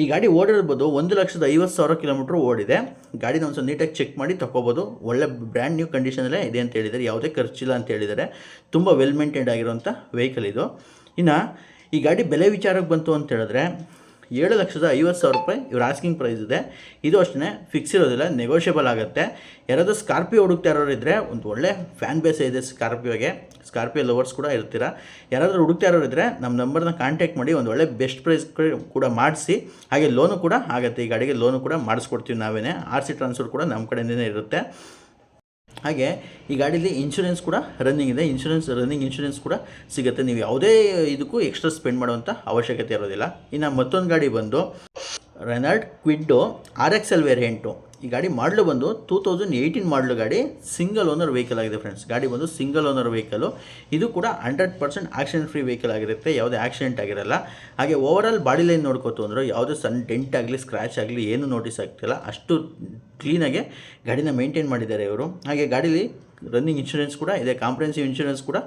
ಈ ಗಾಡಿ ಓಡಿರ್ಬೋದು ಒಂದು ಲಕ್ಷದ ಐವತ್ತು ಸಾವಿರ ಕಿಲೋಮೀಟ್ರ್ ಓಡಿದೆ. ಗಾಡಿನ ಒಂದು ನೀಟಾಗಿ ಚೆಕ್ ಮಾಡಿ ತೊಗೋಬೋದು ಒಳ್ಳೆ ಬ್ರ್ಯಾಂಡ್ ನ್ಯೂ ಕಂಡೀಷನಲ್ಲೇ ಇದೆ ಅಂತ ಹೇಳಿದ್ದಾರೆ. ಯಾವುದೇ ಖರ್ಚಿಲ್ಲ ಅಂತ ಹೇಳಿದ್ದಾರೆ. ತುಂಬ ವೆಲ್ ಮೇಂಟೈನ್ಡ್ ಆಗಿರುವಂಥ ವೆಹಿಕಲ್ ಇದು. ಇನ್ನು ಈ ಗಾಡಿ ಬೆಲೆ ವಿಚಾರಕ್ಕೆ ಬಂತು ಅಂತ ಹೇಳಿದ್ರೆ ಏಳು ಲಕ್ಷದ ಐವತ್ತು ಸಾವಿರ ರೂಪಾಯಿ ಇವ್ರ ಆಸ್ಕಿಂಗ್ ಪ್ರೈಸ್ ಇದೆ. ಇದು ಅಷ್ಟೇ ಫಿಕ್ಸ್ ಇರೋದಿಲ್ಲ ನೆಗೋಷಿಯಬಲ್ ಆಗುತ್ತೆ. ಯಾರಾದರೂ ಸ್ಕಾರ್ಪಿಯೋ ಹುಡುಕ್ತಾ ಇರೋರು ಇದ್ದರೆ ಒಂದು ಒಳ್ಳೆ ಫ್ಯಾನ್ ಬೇಸ್ ಇದೆ ಸ್ಕಾರ್ಪಿಯೋಗೆ ಸ್ಕಾರ್ಪಿಯೋ ಲವರ್ಸ್ ಕೂಡ ಇರ್ತೀರಾ. ಯಾರಾದರೂ ಹುಡುಕ್ತಾ ಇರೋರು ಇದ್ದರೆ ನಮ್ಮ ನಂಬರ್ನ ಕಾಂಟ್ಯಾಕ್ಟ್ ಮಾಡಿ ಒಂದು ಒಳ್ಳೆ ಬೆಸ್ಟ್ ಪ್ರೈಸ್ ಕೂಡ ಮಾಡಿಸಿ. ಹಾಗೆ ಲೋನು ಕೂಡ ಆಗುತ್ತೆ. ಈ ಗಾಡಿಗೆ ಲೋನು ಕೂಡ ಮಾಡಿಸ್ಕೊಡ್ತೀವಿ ನಾವೇ ಆರ್ ಸಿ ಟ್ರಾನ್ಸ್ಫರ್ ಕೂಡ ನಮ್ಮ ಕಡೆಯಿಂದನೇ ಇರುತ್ತೆ. ಹಾಗೆ ಈ ಗಾಡೀಲಿ ಇನ್ಶೂರೆನ್ಸ್ ಕೂಡ ರನ್ನಿಂಗ್ ಇದೆ. ಇನ್ಶೂರೆನ್ಸ್ ರನ್ನಿಂಗ್ ಇನ್ಶೂರೆನ್ಸ್ ಕೂಡ ಸಿಗುತ್ತೆ. ನೀವು ಯಾವುದೇ ಇದಕ್ಕೂ ಎಕ್ಸ್ಟ್ರಾ ಸ್ಪೆಂಡ್ ಮಾಡುವಂಥ ಅವಶ್ಯಕತೆ ಇರೋದಿಲ್ಲ. ಇನ್ನು ಮತ್ತೊಂದು ಗಾಡಿ ಬಂದು Renault Kwid R X L variant ಈ ಗಾಡಿ ಮಾಡಲು ಬಂದು ಟೂ ತೌಸಂಡ್ ಏಯ್ಟೀನ್ ಮಾಡಲು ಗಾಡಿ ಸಿಂಗಲ್ ಓನರ್ ವೆಹಿಕಲ್ ಆಗಿದೆ ಫ್ರೆಂಡ್ಸ್ ಗಾಡಿ ಬಂದು ಸಿಂಗಲ್ ಓನರ್ ವೆಹಿಕಲು ಇದು ಕೂಡ hundred percent accident free vehicle ಆಗಿರುತ್ತೆ, ಯಾವುದೇ ಆಕ್ಸಿಡೆಂಟ್ ಆಗಿರಲ್ಲ. ಹಾಗೆ ಓವರಾಲ್ ಬಾಡಿ ಲೈನ್ ನೋಡ್ಕೋತು ಅಂದರೆ ಯಾವುದೇ ಸಣ್ಣ ಡೆಂಟ್ ಆಗಲಿ ಸ್ಕ್ರ್ಯಾಚ್ ಆಗಲಿ, ಏನು ನೋಟಿಸ್ ಆಗ್ತಿಲ್ಲ. ಅಷ್ಟು ಕ್ಲೀನಾಗೆ ಗಾಡಿನ ಮೇಂಟೈನ್ ಮಾಡಿದ್ದಾರೆ ಇವರು. ಹಾಗೆ ಗಾಡೀಲಿ ರನ್ನಿಂಗ್ ಇನ್ಶೂರೆನ್ಸ್ ಕೂಡ ಇದೆ ಕಾಂಪ್ರೆನ್ಸಿವ್ ಇನ್ಶೂರೆನ್ಸ್ ಕೂಡ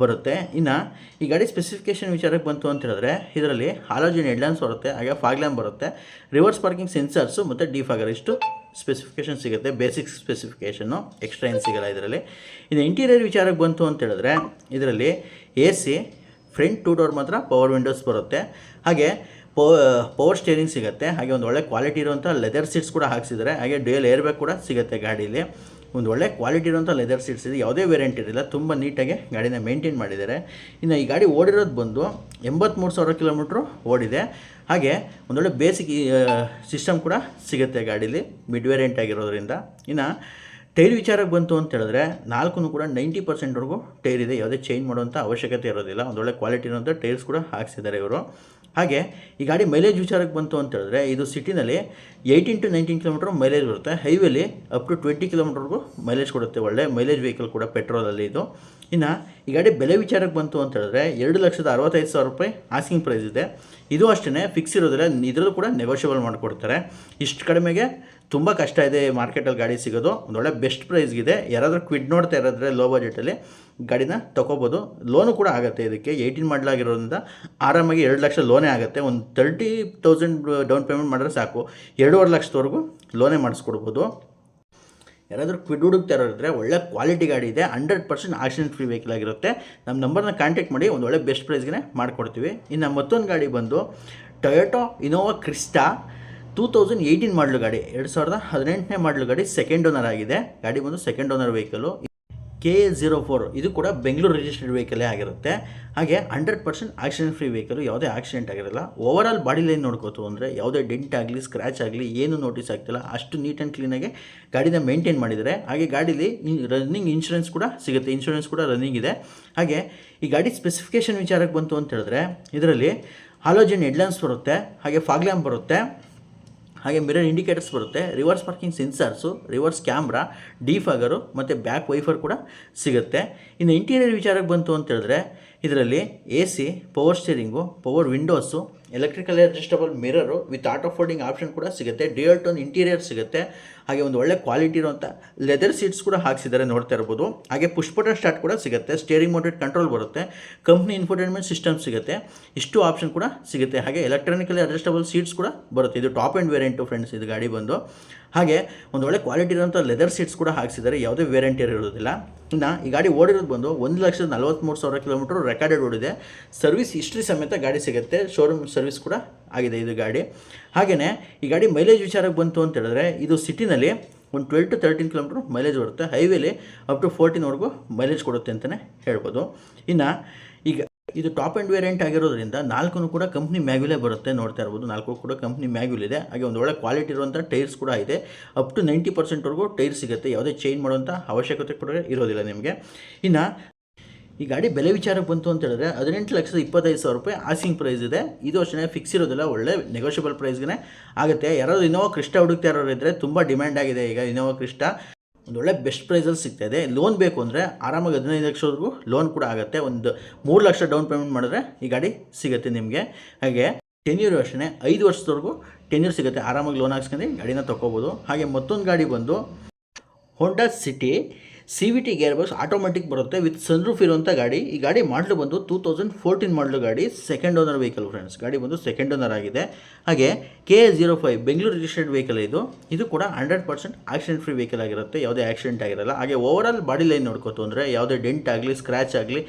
ಬರುತ್ತೆ. ಇನ್ನು ಈ ಗಾಡಿ ಸ್ಪೆಸಿಫಿಕೇಷನ್ ವಿಚಾರಕ್ಕೆ ಬಂತು ಅಂತ ಹೇಳಿದ್ರೆ, ಇದರಲ್ಲಿ ಹಾಲೋಜಿನ್ ಹೆಡ್ಲ್ಯಾಂಡ್ಸ್ ಬರುತ್ತೆ, ಹಾಗೆ ಫಾಗ್ಲ್ಯಾಂಪ್ ಬರುತ್ತೆ ರಿವರ್ಸ್ ಪಾರ್ಕಿಂಗ್ ಸೆನ್ಸರ್ಸು ಮತ್ತು ಡಿಫಾಗರ್ ಇಷ್ಟು ಸ್ಪೆಸಿಫಿಕೇಷನ್ ಸಿಗುತ್ತೆ ಬೇಸಿಕ್ ಸ್ಪೆಸಿಫಿಕೇಷನ್ನು ಎಕ್ಸ್ಟ್ರಾ ಏನು ಸಿಗಲ್ಲ ಇದರಲ್ಲಿ. ಇದು ಇಂಟೀರಿಯರ್ ವಿಚಾರಕ್ಕೆ ಬಂತು ಅಂತ ಹೇಳಿದ್ರೆ, ಇದರಲ್ಲಿ A C front two door ಮಾತ್ರ ಪವರ್ ವಿಂಡೋಸ್ ಬರುತ್ತೆ. ಹಾಗೆ ಪವರ್ ಸ್ಟೇರಿಂಗ್ ಸಿಗುತ್ತೆ. ಹಾಗೆ ಒಂದು ಒಳ್ಳೆ ಕ್ವಾಲಿಟಿ ಇರುವಂಥ ಲೆದರ್ ಸೀಟ್ಸ್ ಕೂಡ ಹಾಕ್ಸಿದ್ದಾರೆ. ಹಾಗೆ ಡ್ಯೂಯಲ್ ಏರ್ ಬ್ಯಾಗ್ ಕೂಡ ಸಿಗುತ್ತೆ ಗಾಡೀಲಿ. ಒಂದು ಒಳ್ಳೆ ಕ್ವಾಲಿಟಿ ಇರುವಂಥ ಲೆದರ್ ಸೀಟ್ಸ್ ಇದೆ. ಯಾವುದೇ ವೇರಿಯಂಟ್ ಇರಲಿಲ್ಲ. ತುಂಬ ನೀಟಾಗಿ ಗಾಡಿನ ಮೇಂಟೈನ್ ಮಾಡಿದ್ದಾರೆ. ಇನ್ನು ಈ ಗಾಡಿ ಓಡಿರೋದು ಬಂದು ಎಂಬತ್ತ್ಮೂರು ಸಾವಿರ ಕಿಲೋಮೀಟ್ರು ಓಡಿದೆ. ಹಾಗೆ ಒಂದೊಳ್ಳೆ ಬೇಸಿಕ್ ಸಿಸ್ಟಮ್ ಕೂಡ ಸಿಗುತ್ತೆ ಗಾಡೀಲಿ. ಮಿಡ್ ವೇರಿಯಂಟ್ ಆಗಿರೋದ್ರಿಂದ. ಇನ್ನು ಟೈರ್ ವಿಚಾರಕ್ಕೆ ಬಂತು ಅಂತ ಹೇಳಿದ್ರೆ ನಾಲ್ಕು ಕೂಡ ನೈಂಟಿ ಪರ್ಸೆಂಟ್ವರೆಗೂ ಟೈರ್ ಇದೆ. ಯಾವುದೇ ಚೇಂಜ್ ಮಾಡುವಂಥ ಅವಶ್ಯಕತೆ ಇರೋದಿಲ್ಲ. ಒಂದೊಳ್ಳೆ ಕ್ವಾಲಿಟಿ ಇರುವಂಥ ಟೈರ್ಸ್ ಕೂಡ ಹಾಕ್ಸಿದ್ದಾರೆ ಇವರು. ಹಾಗೆ ಈ ಗಾಡಿ ಮೈಲೇಜ್ ವಿಚಾರಕ್ಕೆ ಬಂತು ಅಂತ ಹೇಳಿದ್ರೆ ಇದು ಸಿಟಿನಲ್ಲಿ eighteen to nineteen kilometre mileage ಬರುತ್ತೆ. ಹೈವೇಲಿ ಅಪ್ ಟು ಟ್ವೆಂಟಿ ಕಿಲೋಮೀಟರ್ಗೂ ಮೈಲೇಜ್ ಕೊಡುತ್ತೆ. ಒಳ್ಳೆ ಮೈಲೇಜ್ ವೆಹಿಕಲ್ ಕೂಡ ಪೆಟ್ರೋಲಲ್ಲಿ ಇದು. ಇನ್ನು ಈ ಗಾಡಿ ಬೆಲೆ ವಿಚಾರಕ್ಕೆ ಬಂತು ಅಂತ ಹೇಳಿದ್ರೆ ಎರಡು ಲಕ್ಷದ ಅರವತ್ತೈದು ಸಾವಿರ ರೂಪಾಯಿ ಆಸ್ಕಿಂಗ್ ಪ್ರೈಸ್ ಇದೆ. ಇದು ಅಷ್ಟೇ ಫಿಕ್ಸ್ ಇರೋದ್ರೆ ಇದರಲ್ಲೂ ಕೂಡ ನೆಗೋಷಿಯಬಲ್ ಮಾಡಿಕೊಡ್ತಾರೆ. ಇಷ್ಟು ಕಡಿಮೆಗೆ ತುಂಬ ಕಷ್ಟ ಇದೆ ಮಾರ್ಕೆಟಲ್ಲಿ ಗಾಡಿ ಸಿಗೋದು. ಒಂದೊಳ್ಳೆ ಬೆಸ್ಟ್ ಪ್ರೈಸ್ಗಿದೆ ಯಾರಾದರೂ ಕ್ವಿಡ್ ನೋಡ್ತಾ ಇರೋದ್ರೆ ಲೋ ಬಜೆಟಲ್ಲಿ ಗಾಡಿನ ತೊಗೋಬೋದು. ಲೋನು ಕೂಡ ಆಗುತ್ತೆ ಇದಕ್ಕೆ. ಏಯ್ಟೀನ್ ಮಾಡಲಾಗಿರೋದ್ರಿಂದ ಆರಾಮಾಗಿ ಎರಡು ಲಕ್ಷ ಲೋನೇ ಆಗುತ್ತೆ. ಒಂದು ತರ್ಟಿ ತೌಸಂಡ್ ಡೌನ್ ಪೇಮೆಂಟ್ ಮಾಡಿದ್ರೆ ಸಾಕು. ಎರಡೂವರೆ ಲಕ್ಷದವರೆಗೂ ಲೋನೇ ಮಾಡಿಸ್ಕೊಡ್ಬೋದು. ಯಾರಾದರೂ ಕ್ವಿಡ್ ಹುಡುಕ್ತಾ ಇದ್ದರೆ ಒಳ್ಳೆ ಕ್ವಾಲಿಟಿ ಗಾಡಿ ಇದೆ hundred percent accident free vehicle ಆಗಿರುತ್ತೆ. ನಮ್ಮ ನಂಬರ್ನ ಕಾಂಟ್ಯಾಕ್ಟ್ ಮಾಡಿ ಒಂದು ಒಳ್ಳೆ ಬೆಸ್ಟ್ ಪ್ರೈಸ್ಗೆ ಮಾಡಿಕೊಡ್ತೀವಿ. ಇನ್ನು ಮತ್ತೊಂದು ಗಾಡಿ ಬಂದು Toyota Innova Crysta two thousand eighteen ಮಾಡಲು ಗಾಡಿ, ಎರಡು ಸಾವಿರದ ಹದಿನೆಂಟನೇ ಮಾಡಲು ಗಾಡಿ ಸೆಕೆಂಡ್ ಓನರ್ ಆಗಿದೆ. ಗಾಡಿ ಬಂದು second owner vehicle K A zero four ಇದು ಕೂಡ ಬೆಂಗಳೂರು ರಿಜಿಸ್ಟರ್ಡ್ ವೆಹಿಕಲೇ ಆಗಿರುತ್ತೆ. ಹಾಗೆ hundred percent accident free vehicle ಯಾವುದೇ ಆಕ್ಸಿಡೆಂಟ್ ಆಗಿರಲ್ಲ. ಓವರ್ ಬಾಡಿ ಲೈನ್ ನೋಡ್ಕೋತು ಅಂದರೆ ಯಾವುದೇ ಡೆಂಟ್ ಆಗಲಿ ಸ್ಕ್ರ್ಯಾಚ್ ಆಗಲಿ, ಏನು ನೋಟಿಸ್ ಆಗ್ತಿಲ್ಲ. ಅಷ್ಟು ನೀಟ್ ಆ್ಯಂಡ್ ಕ್ಲೀನಾಗಿ ಗಾಡಿನ ಮೇಂಟೈನ್ ಮಾಡಿದರೆ, ಹಾಗೆ ಗಾಡೀಲಿ ರನ್ನಿಂಗ್ ಇನ್ಶೂರೆನ್ಸ್ ಕೂಡ ಸಿಗುತ್ತೆ. ಇನ್ಶೂರೆನ್ಸ್ ಕೂಡ ರನ್ನಿಂಗ್ ಇದೆ. ಹಾಗೆ ಈ ಗಾಡಿ ಸ್ಪೆಸಿಫಿಕೇಷನ್ ವಿಚಾರಕ್ಕೆ ಬಂತು ಅಂತ ಹೇಳಿದ್ರೆ, ಇದರಲ್ಲಿ ಹಾಲೋಜನ್ ಹೆಡ್ಲ್ಯಾಂಡ್ಸ್ ಬರುತ್ತೆ, ಹಾಗೆ ಫಾಗ್ಲ್ಯಾಂಪ್ ಬರುತ್ತೆ. ಹಾಗೆ ಮಿರರ್ ಇಂಡಿಕೇಟರ್ಸ್ ಬರುತ್ತೆ. Reverse parking sensors, reverse camera, defogger ಮತ್ತು ಬ್ಯಾಕ್ ವೈಫರ್ ಕೂಡ ಸಿಗುತ್ತೆ. ಇನ್ನು ಇಂಟೀರಿಯರ್ ವಿಚಾರಕ್ಕೆ ಬಂತು ಅಂತ ಹೇಳಿದ್ರೆ, ಇದರಲ್ಲಿ A C power steering, power windows, electrical adjustable mirror with auto folding option ಕೂಡ ಸಿಗುತ್ತೆ. ಡಿಯಲ್ ಟೋನ್ ಇಂಟೀರಿಯರ್ ಸಿಗುತ್ತೆ. ಹಾಗೆ ಒಂದು ಒಳ್ಳೆ ಕ್ವಾಲಿಟಿ ಇರುವಂಥ ಲೆದರ್ ಸೀಟ್ಸ್ ಕೂಡ ಹಾಕ್ಸಿದ್ದಾರೆ ನೋಡ್ತಾ ಇರ್ಬೋದು. ಹಾಗೆ ಪುಷ್ ಬಟನ್ ಸ್ಟಾರ್ಟ್ ಕೂಡ ಸಿಗುತ್ತೆ ಸ್ಟೇರಿಂಗ್ ಮೋಟೆಡ್ ಕಂಟ್ರೋಲ್ ಬರುತ್ತೆ ಕಂಪ್ನಿ ಇನ್ಫೋಟೈನ್ಮೆಂಟ್ ಸಿಸ್ಟಮ್ ಸಿಗುತ್ತೆ, ಇಷ್ಟು ಆಪ್ಷನ್ ಕೂಡ ಸಿಗುತ್ತೆ. ಹಾಗೆ ಎಲೆಕ್ಟ್ರಾನಿಕಲಿ ಅಡ್ಜಸ್ಟಬಲ್ ಸೀಟ್ಸ್ ಕೂಡ ಬರುತ್ತೆ. ಇದು ಟಾಪ್ ಆ್ಯಂಡ್ ವೇರಿಯಂಟು ಫ್ರೆಂಡ್ಸ್ ಇದು ಗಾಡಿ ಬಂದು. ಹಾಗೆ ಒಂದು ಒಳ್ಳೆ ಕ್ವಾಲಿಟಿ ಇರುವಂಥ ಲೆದರ್ ಸೀಟ್ಸ್ ಕೂಡ ಹಾಕ್ಸಿದ್ದಾರೆ. ಯಾವುದೇ ವೇರಿಯಂಟ್ ಇರೋದಿಲ್ಲ ಇನ್ನು ಈ ಗಾಡಿ ಓಡಿರೋದು ಬಂದು ಒಂದು ಲಕ್ಷದ ನಲವತ್ತ್ಮೂರು ಸಾವಿರ ಕಿಲೋಮೀಟರ್ ರೆಕಾರ್ಡೆಡ್ ಓಡಿದೆ. ಸರ್ವಿಸ್ ಹಿಸ್ಟ್ರಿ ಸಮೇತ ಗಾಡಿ ಸಿಗುತ್ತೆ. ಶೋರೂಮ್ ಸರ್ವಿಸ್ ಕೂಡ ಆಗಿದೆ ಇದು ಗಾಡಿ. ಹಾಗೆಯೇ ಈ ಗಾಡಿ ಮೈಲೇಜ್ ವಿಚಾರಕ್ಕೆ ಬಂತು ಅಂತ ಹೇಳಿದ್ರೆ ಇದು ಸಿಟಿನಲ್ಲಿ ಒಂದು twelve to thirteen kilometre mileage ಬರುತ್ತೆ. ಹೈವೇಲಿ ಅಪ್ ಟು ಫೋರ್ಟೀನ್ವರೆಗೂ ಮೈಲೇಜ್ ಕೊಡುತ್ತೆ ಅಂತಲೇ ಹೇಳ್ಬೋದು. ಇನ್ನು ಇದು ಟಾಪ್ ಆ್ಯಂಡ್ ವೇರಿಯಂಟ್ ಆಗಿರೋದ್ರಿಂದ ನಾಲ್ಕು ಕೂಡ ಕಂಪ್ನಿ ಮ್ಯಾಗ್ಯುಲೇ ಬರುತ್ತೆ ನೋಡ್ತಾ ಇರ್ಬೋದು. ನಾಲ್ಕು ಕೂಡ ಕಂಪ್ನಿ ಮ್ಯಾಗ್ಯುಲ್ ಇದೆ. ಹಾಗೆ ಒಂದು ಒಳ್ಳೆ ಕ್ವಾಲಿಟಿ ಇರುವಂಥ ಟೈರ್ಸ್ ಕೂಡ ಇದೆ. ಅಪ್ ಟು ನೈಂಟಿ ಪರ್ಸೆಂಟ್ವರೆಗೂ ಟೈರ್ ಸಿಗುತ್ತೆ. ಯಾವುದೇ ಚೇಂಜ್ ಮಾಡುವಂಥ ಅವಶ್ಯಕತೆ ಕೂಡ ಇರೋದಿಲ್ಲ ನಿಮಗೆ. ಇನ್ನು ಈ ಗಾಡಿ ಬೆಲೆ ವಿಚಾರಕ್ಕೆ ಬಂತು ಅಂತ ಹೇಳಿದ್ರೆ ಹದಿನೆಂಟು ಲಕ್ಷದ ಇಪ್ಪತ್ತೈದು ಸಾವಿರ ರೂಪಾಯಿ ಆಸಿಂಗ್ ಪ್ರೈಸ್ ಇದೆ. ಇದು ಅಷ್ಟೇ ಫಿಕ್ಸ್ ಇರೋದಿಲ್ಲ. ಒಳ್ಳೆ ನೆಗೋಷಿಯಬಲ್ ಪ್ರೈಸ್ಗೆ ಆಗುತ್ತೆ. ಯಾರಾದರೂ ಇನೋವಾ ಕ್ರಿಸ್ಟ ಹುಡುಕ್ತಾ ಇರೋರು ಇದ್ದರೆ ತುಂಬ ಡಿಮ್ಯಾಂಡ್ ಆಗಿದೆ ಈಗ ಇನೋವಾ ಕ್ರಿಸ್ಟಾ ಒಂದು ಒಳ್ಳೆ ಬೆಸ್ಟ್ ಪ್ರೈಸಲ್ಲಿ ಸಿಗ್ತಾ ಇದೆ. ಲೋನ್ ಬೇಕು ಅಂದರೆ ಆರಾಮಾಗಿ ಹದಿನೈದು ಲಕ್ಷವರೆಗೂ ಲೋನ್ ಕೂಡ ಆಗುತ್ತೆ. ಒಂದು ಮೂರು ಲಕ್ಷ ಡೌನ್ ಪೇಮೆಂಟ್ ಮಾಡಿದ್ರೆ ಈ ಗಾಡಿ ಸಿಗುತ್ತೆ ನಿಮಗೆ. ಹಾಗೆ ಟೆನ್ಯೂರ್ ಅಷ್ಟೇ ಐದು ವರ್ಷದವರೆಗೂ ಟೆನ್ಯೂರ್ ಸಿಗುತ್ತೆ. ಆರಾಮಾಗಿ ಲೋನ್ ಹಾಕ್ಸ್ಕೊಂಡು ಗಾಡಿನ ತೊಗೋಬೋದು ಹಾಗೆ ಮತ್ತೊಂದು ಗಾಡಿ ಬಂದು Honda City C V T gear box automatic ಬರುತ್ತೆ ವಿತ್ ಸನ್ರೂಫ್ ಇರುವಂಥ ಗಾಡಿ. ಈ ಗಾಡಿ ಮಾಡಲು ಬಂದು ಟೂ ತೌಸಂಡ್ ಫೋರ್ಟೀನ್ ಮಾಡಲು ಗಾಡಿ ಸೆಕೆಂಡ್ ಓನರ್ ವೆಹಿಕಲ್ ಫ್ರೆಂಡ್ಸ್ ಗಾಡಿ ಬಂದು ಸೆಕೆಂಡ್ ಓನರ್ ಆಗಿದೆ. ಹಾಗೆ K A zero five Bengaluru registered vehicle ಇದು. ಇದು ಕೂಡ hundred percent accident free vehicle ಆಗಿರುತ್ತೆ. ಯಾವುದೇ ಆಕ್ಸಿಡೆಂಟ್ ಆಗಿರಲ್ಲ. ಹಾಗೆ ಓವರ್ ಬಾಡಿ ಲೈನ್ ನೋಡ್ಕೋತು ಅಂದರೆ ಯಾವುದೇ ಡೆಂಟ್ ಆಗಲಿ ಸ್ಕ್ರ್ಯಾಚ್ ಆಗಲಿ,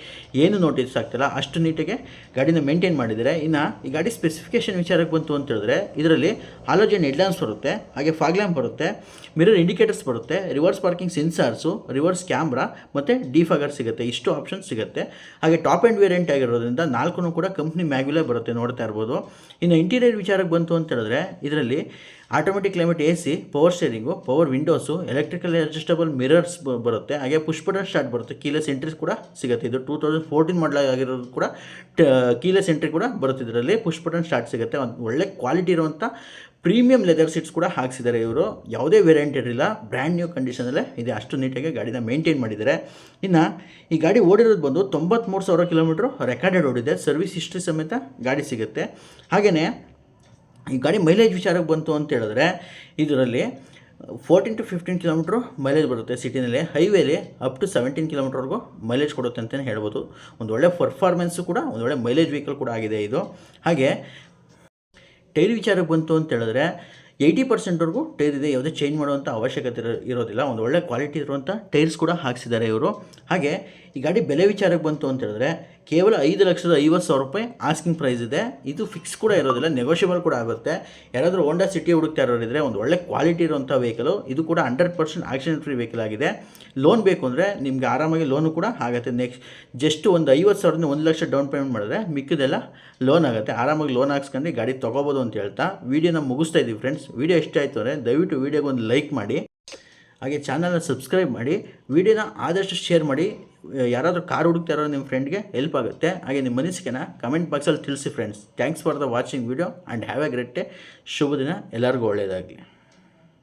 ಏನು ನೋಟಿಸ್ ಆಗ್ತಿಲ್ಲ. ಅಷ್ಟು ನೀಟಿಗೆ ಗಾಡಿನ ಮೇಂಟೈನ್ ಮಾಡಿದರೆ, ಇನ್ನು ಈ ಗಾಡಿ ಸ್ಪೆಸಿಫಿಕೇಷನ್ ವಿಚಾರಕ್ಕೆ ಬಂತು ಅಂತ ಹೇಳಿದ್ರೆ, ಇದರಲ್ಲಿ ಹಾಲೋಜನ್ ಹೆಡ್ಲ್ಯಾಂಪ್ಸ್ ಬರುತ್ತೆ, ಹಾಗೆ ಫಾಗ್ಲ್ಯಾಂಪ್ ಬರುತ್ತೆ. ಮಿರರ್ ಇಂಡಿಕೇಟರ್ಸ್ ಬರುತ್ತೆ, reverse parking sensors, reverse camera, ಮತ್ತು ಡಿಫಾಗರ್ ಸಿಗುತ್ತೆ, ಇಷ್ಟು ಆಪ್ಷನ್ ಸಿಗುತ್ತೆ. ಹಾಗೆ ಟಾಪ್ ಆ್ಯಂಡ್ ವೇರಿಯಂಟ್ ಆಗಿರೋದ್ರಿಂದ ನಾಲ್ಕು ಕೂಡ ಕಂಪ್ನಿ ಮ್ಯಾಗ್ಯುಲೇ ಬರುತ್ತೆ ನೋಡ್ತಾ ಇರ್ಬೋದು. ಇನ್ನು ಇಂಟೀರಿಯರ್ ವಿಚಾರಕ್ಕೆ ಬಂತು ಅಂತ ಹೇಳಿದ್ರೆ, ಇದರಲ್ಲಿ automatic climate A C power steering power windows electrical adjustable mirrors ಬರುತ್ತೆ. ಹಾಗೆ ಪುಷ್ ಸ್ಟಾರ್ಟ್ ಬರುತ್ತೆ. ಕೀಲೆಸ್ ಎಂಟ್ರೀಸ್ ಕೂಡ ಸಿಗುತ್ತೆ. ಇದು ಟೂ ತೌಸಂಡ್ ಫೋರ್ಟೀನ್ ಮಾಡಲಾಗಿರೋದು ಕೂಡ ಕೀಲೆಸ್ ಎಂಟ್ರಿ ಕೂಡ ಬರುತ್ತೆ ಇದರಲ್ಲಿ. ಪುಷ್ ಬಟನ್ ಸ್ಟಾರ್ಟ್ ಸಿಗುತ್ತೆ. ಒಂದು ಒಳ್ಳೆ ಕ್ವಾಲಿಟಿ ಇರುವಂಥ ಪ್ರೀಮಿಯಂ ಲೆದರ್ ಸೀಟ್ಸ್ ಕೂಡ ಹಾಕ್ಸಿದ್ದಾರೆ ಇವರು. ಯಾವುದೇ ವೇರಿಯಂಟ್ ಇರಲಿಲ್ಲ. ಬ್ರ್ಯಾಂಡ್ ನ್ಯೂ ಕಂಡೀಷನಲ್ಲೇ ಇದೆ. ಅಷ್ಟು ನೀಟಾಗಿ ಗಾಡಿನ ಮೇಂಟೈನ್ ಮಾಡಿದ್ದಾರೆ. ಇನ್ನು ಈ ಗಾಡಿ ಓಡಿರೋದು ಬಂದು ತೊಂಬತ್ತ್ಮೂರು ಸಾವಿರ ಕಿಲೋಮೀಟ್ರು ರೆಕಾರ್ಡೆಡ್ ಓಡಿದೆ. ಸರ್ವಿಸ್ ಹಿಸ್ಟ್ರಿ ಸಮೇತ ಗಾಡಿ ಸಿಗುತ್ತೆ. ಹಾಗೆಯೇ ಈ ಗಾಡಿ ಮೈಲೇಜ್ ವಿಚಾರಕ್ಕೆ ಬಂತು ಅಂತ ಹೇಳಿದ್ರೆ ಇದರಲ್ಲಿ fourteen to fifteen kilometre mileage ಬರುತ್ತೆ ಸಿಟಿನಲ್ಲಿ. ಹೈವೇಲಿ ಅಪ್ ಟು ಸೆವೆಂಟೀನ್ ಕಿಲೋಮೀಟ್ರ್ವರೆಗೂ ಮೈಲೇಜ್ ಕೊಡುತ್ತೆ ಅಂತಲೇ ಹೇಳ್ಬೋದು. ಒಂದು ಒಳ್ಳೆ ಪರ್ಫಾರ್ಮೆನ್ಸು ಕೂಡ ಒಂದು ಒಳ್ಳೆ ಮೈಲೇಜ್ ವೆಹಿಕಲ್ ಕೂಡ ಆಗಿದೆ ಇದು. ಹಾಗೆ ಟೈರ್ ವಿಚಾರಕ್ಕೆ ಬಂತು ಅಂತ ಹೇಳಿದ್ರೆ ಏಯ್ಟಿ ಪರ್ಸೆಂಟ್ವರೆಗೂ ಟೈರ್ ಇದೆ, ಯಾವುದೇ ಚೇಂಜ್ ಮಾಡುವಂಥ ಅವಶ್ಯಕತೆ ಇರೋ- ಇರೋದಿಲ್ಲ. ಒಂದು ಒಳ್ಳೆ ಕ್ವಾಲಿಟಿ ಇರುವಂಥ ಟೈರ್ಸ್ ಕೂಡ ಹಾಕ್ಸಿದ್ದಾರೆ ಇವರು. ಹಾಗೆ ಈ ಗಾಡಿ ಬೆಲೆ ವಿಚಾರಕ್ಕೆ ಬಂತು ಅಂತ ಹೇಳಿದ್ರೆ ಕೇವಲ ಐದು ಲಕ್ಷದ ಐವತ್ತು ಸಾವಿರ ರೂಪಾಯಿ ಆಸ್ಕಿಂಗ್ ಪ್ರೈಸ್ ಇದೆ. ಇದು ಫಿಕ್ಸ್ ಕೂಡ ಇರೋದಿಲ್ಲ ನೆಗೋಷಿಯಬಲ್ ಕೂಡ ಆಗುತ್ತೆ. ಯಾರಾದರೂ ಹೋಂಡಾ ಸಿಟಿ ಹುಡುಕ್ತಾ ಇರೋರಿದ್ರೆ ಒಂದು ಒಳ್ಳೆ ಕ್ವಾಲಿಟಿ ಇರುವಂಥ ವೆಹಿಕಲು ಇದು ಕೂಡ hundred percent accident free vehicle ಆಗಿದೆ. ಲೋನ್ ಬೇಕು ಅಂದರೆ ನಿಮಗೆ ಆರಾಮಾಗಿ ಲೋನು ಕೂಡ ಆಗುತ್ತೆ. ನೆಕ್ಸ್ಟ್ ಜಸ್ಟ್ ಒಂದು ಐವತ್ತು ಸಾವಿರದಿಂದ ಒಂದು ಲಕ್ಷ ಡೌನ್ ಪೇಮೆಂಟ್ ಮಾಡಿದ್ರೆ ಮಿಕ್ಕಿದೆಲ್ಲ ಲೋನ್ ಆಗುತ್ತೆ. ಆರಾಮಾಗಿ ಲೋನ್ ಹಾಕ್ಸ್ಕೊಂಡು ಗಾಡಿ ತೊಗೋಬೋದು ಅಂತ ಹೇಳ್ತಾ. ವೀಡಿಯೋನ ಮುಗಿಸ್ತಾ ಇದ್ದೀವಿ ಫ್ರೆಂಡ್ಸ್ ವೀಡಿಯೋ ಇಷ್ಟ ಆಯಿತು ಅಂದರೆ ದಯವಿಟ್ಟು ವೀಡಿಯೋಗೆ ಒಂದು ಲೈಕ್ ಮಾಡಿ, ಹಾಗೆ ಚಾನಲ್ನ ಸಬ್ಸ್ಕ್ರೈಬ್ ಮಾಡಿ, ವಿಡಿಯೋನ ಆದಷ್ಟು ಶೇರ್ ಮಾಡಿ, ಯಾರಾದರೂ ಕಾರ್ ಹುಡುಕ್ತಾ ಇರೋ ನಿಮ್ಮ ಫ್ರೆಂಡ್ಗೆ ಹೆಲ್ಪ್ ಆಗುತ್ತೆ. ಹಾಗೆ ನಿಮ್ಮ ಮನಸ್ಸಿಗೆನ ಕಮೆಂಟ್ ಬಾಕ್ಸಲ್ಲಿ ತಿಳಿಸಿ friends thanks for the watching video and have a great day ಶುಭ ದಿನ. ಎಲ್ಲರಿಗೂ ಒಳ್ಳೆಯದಾಗಲಿ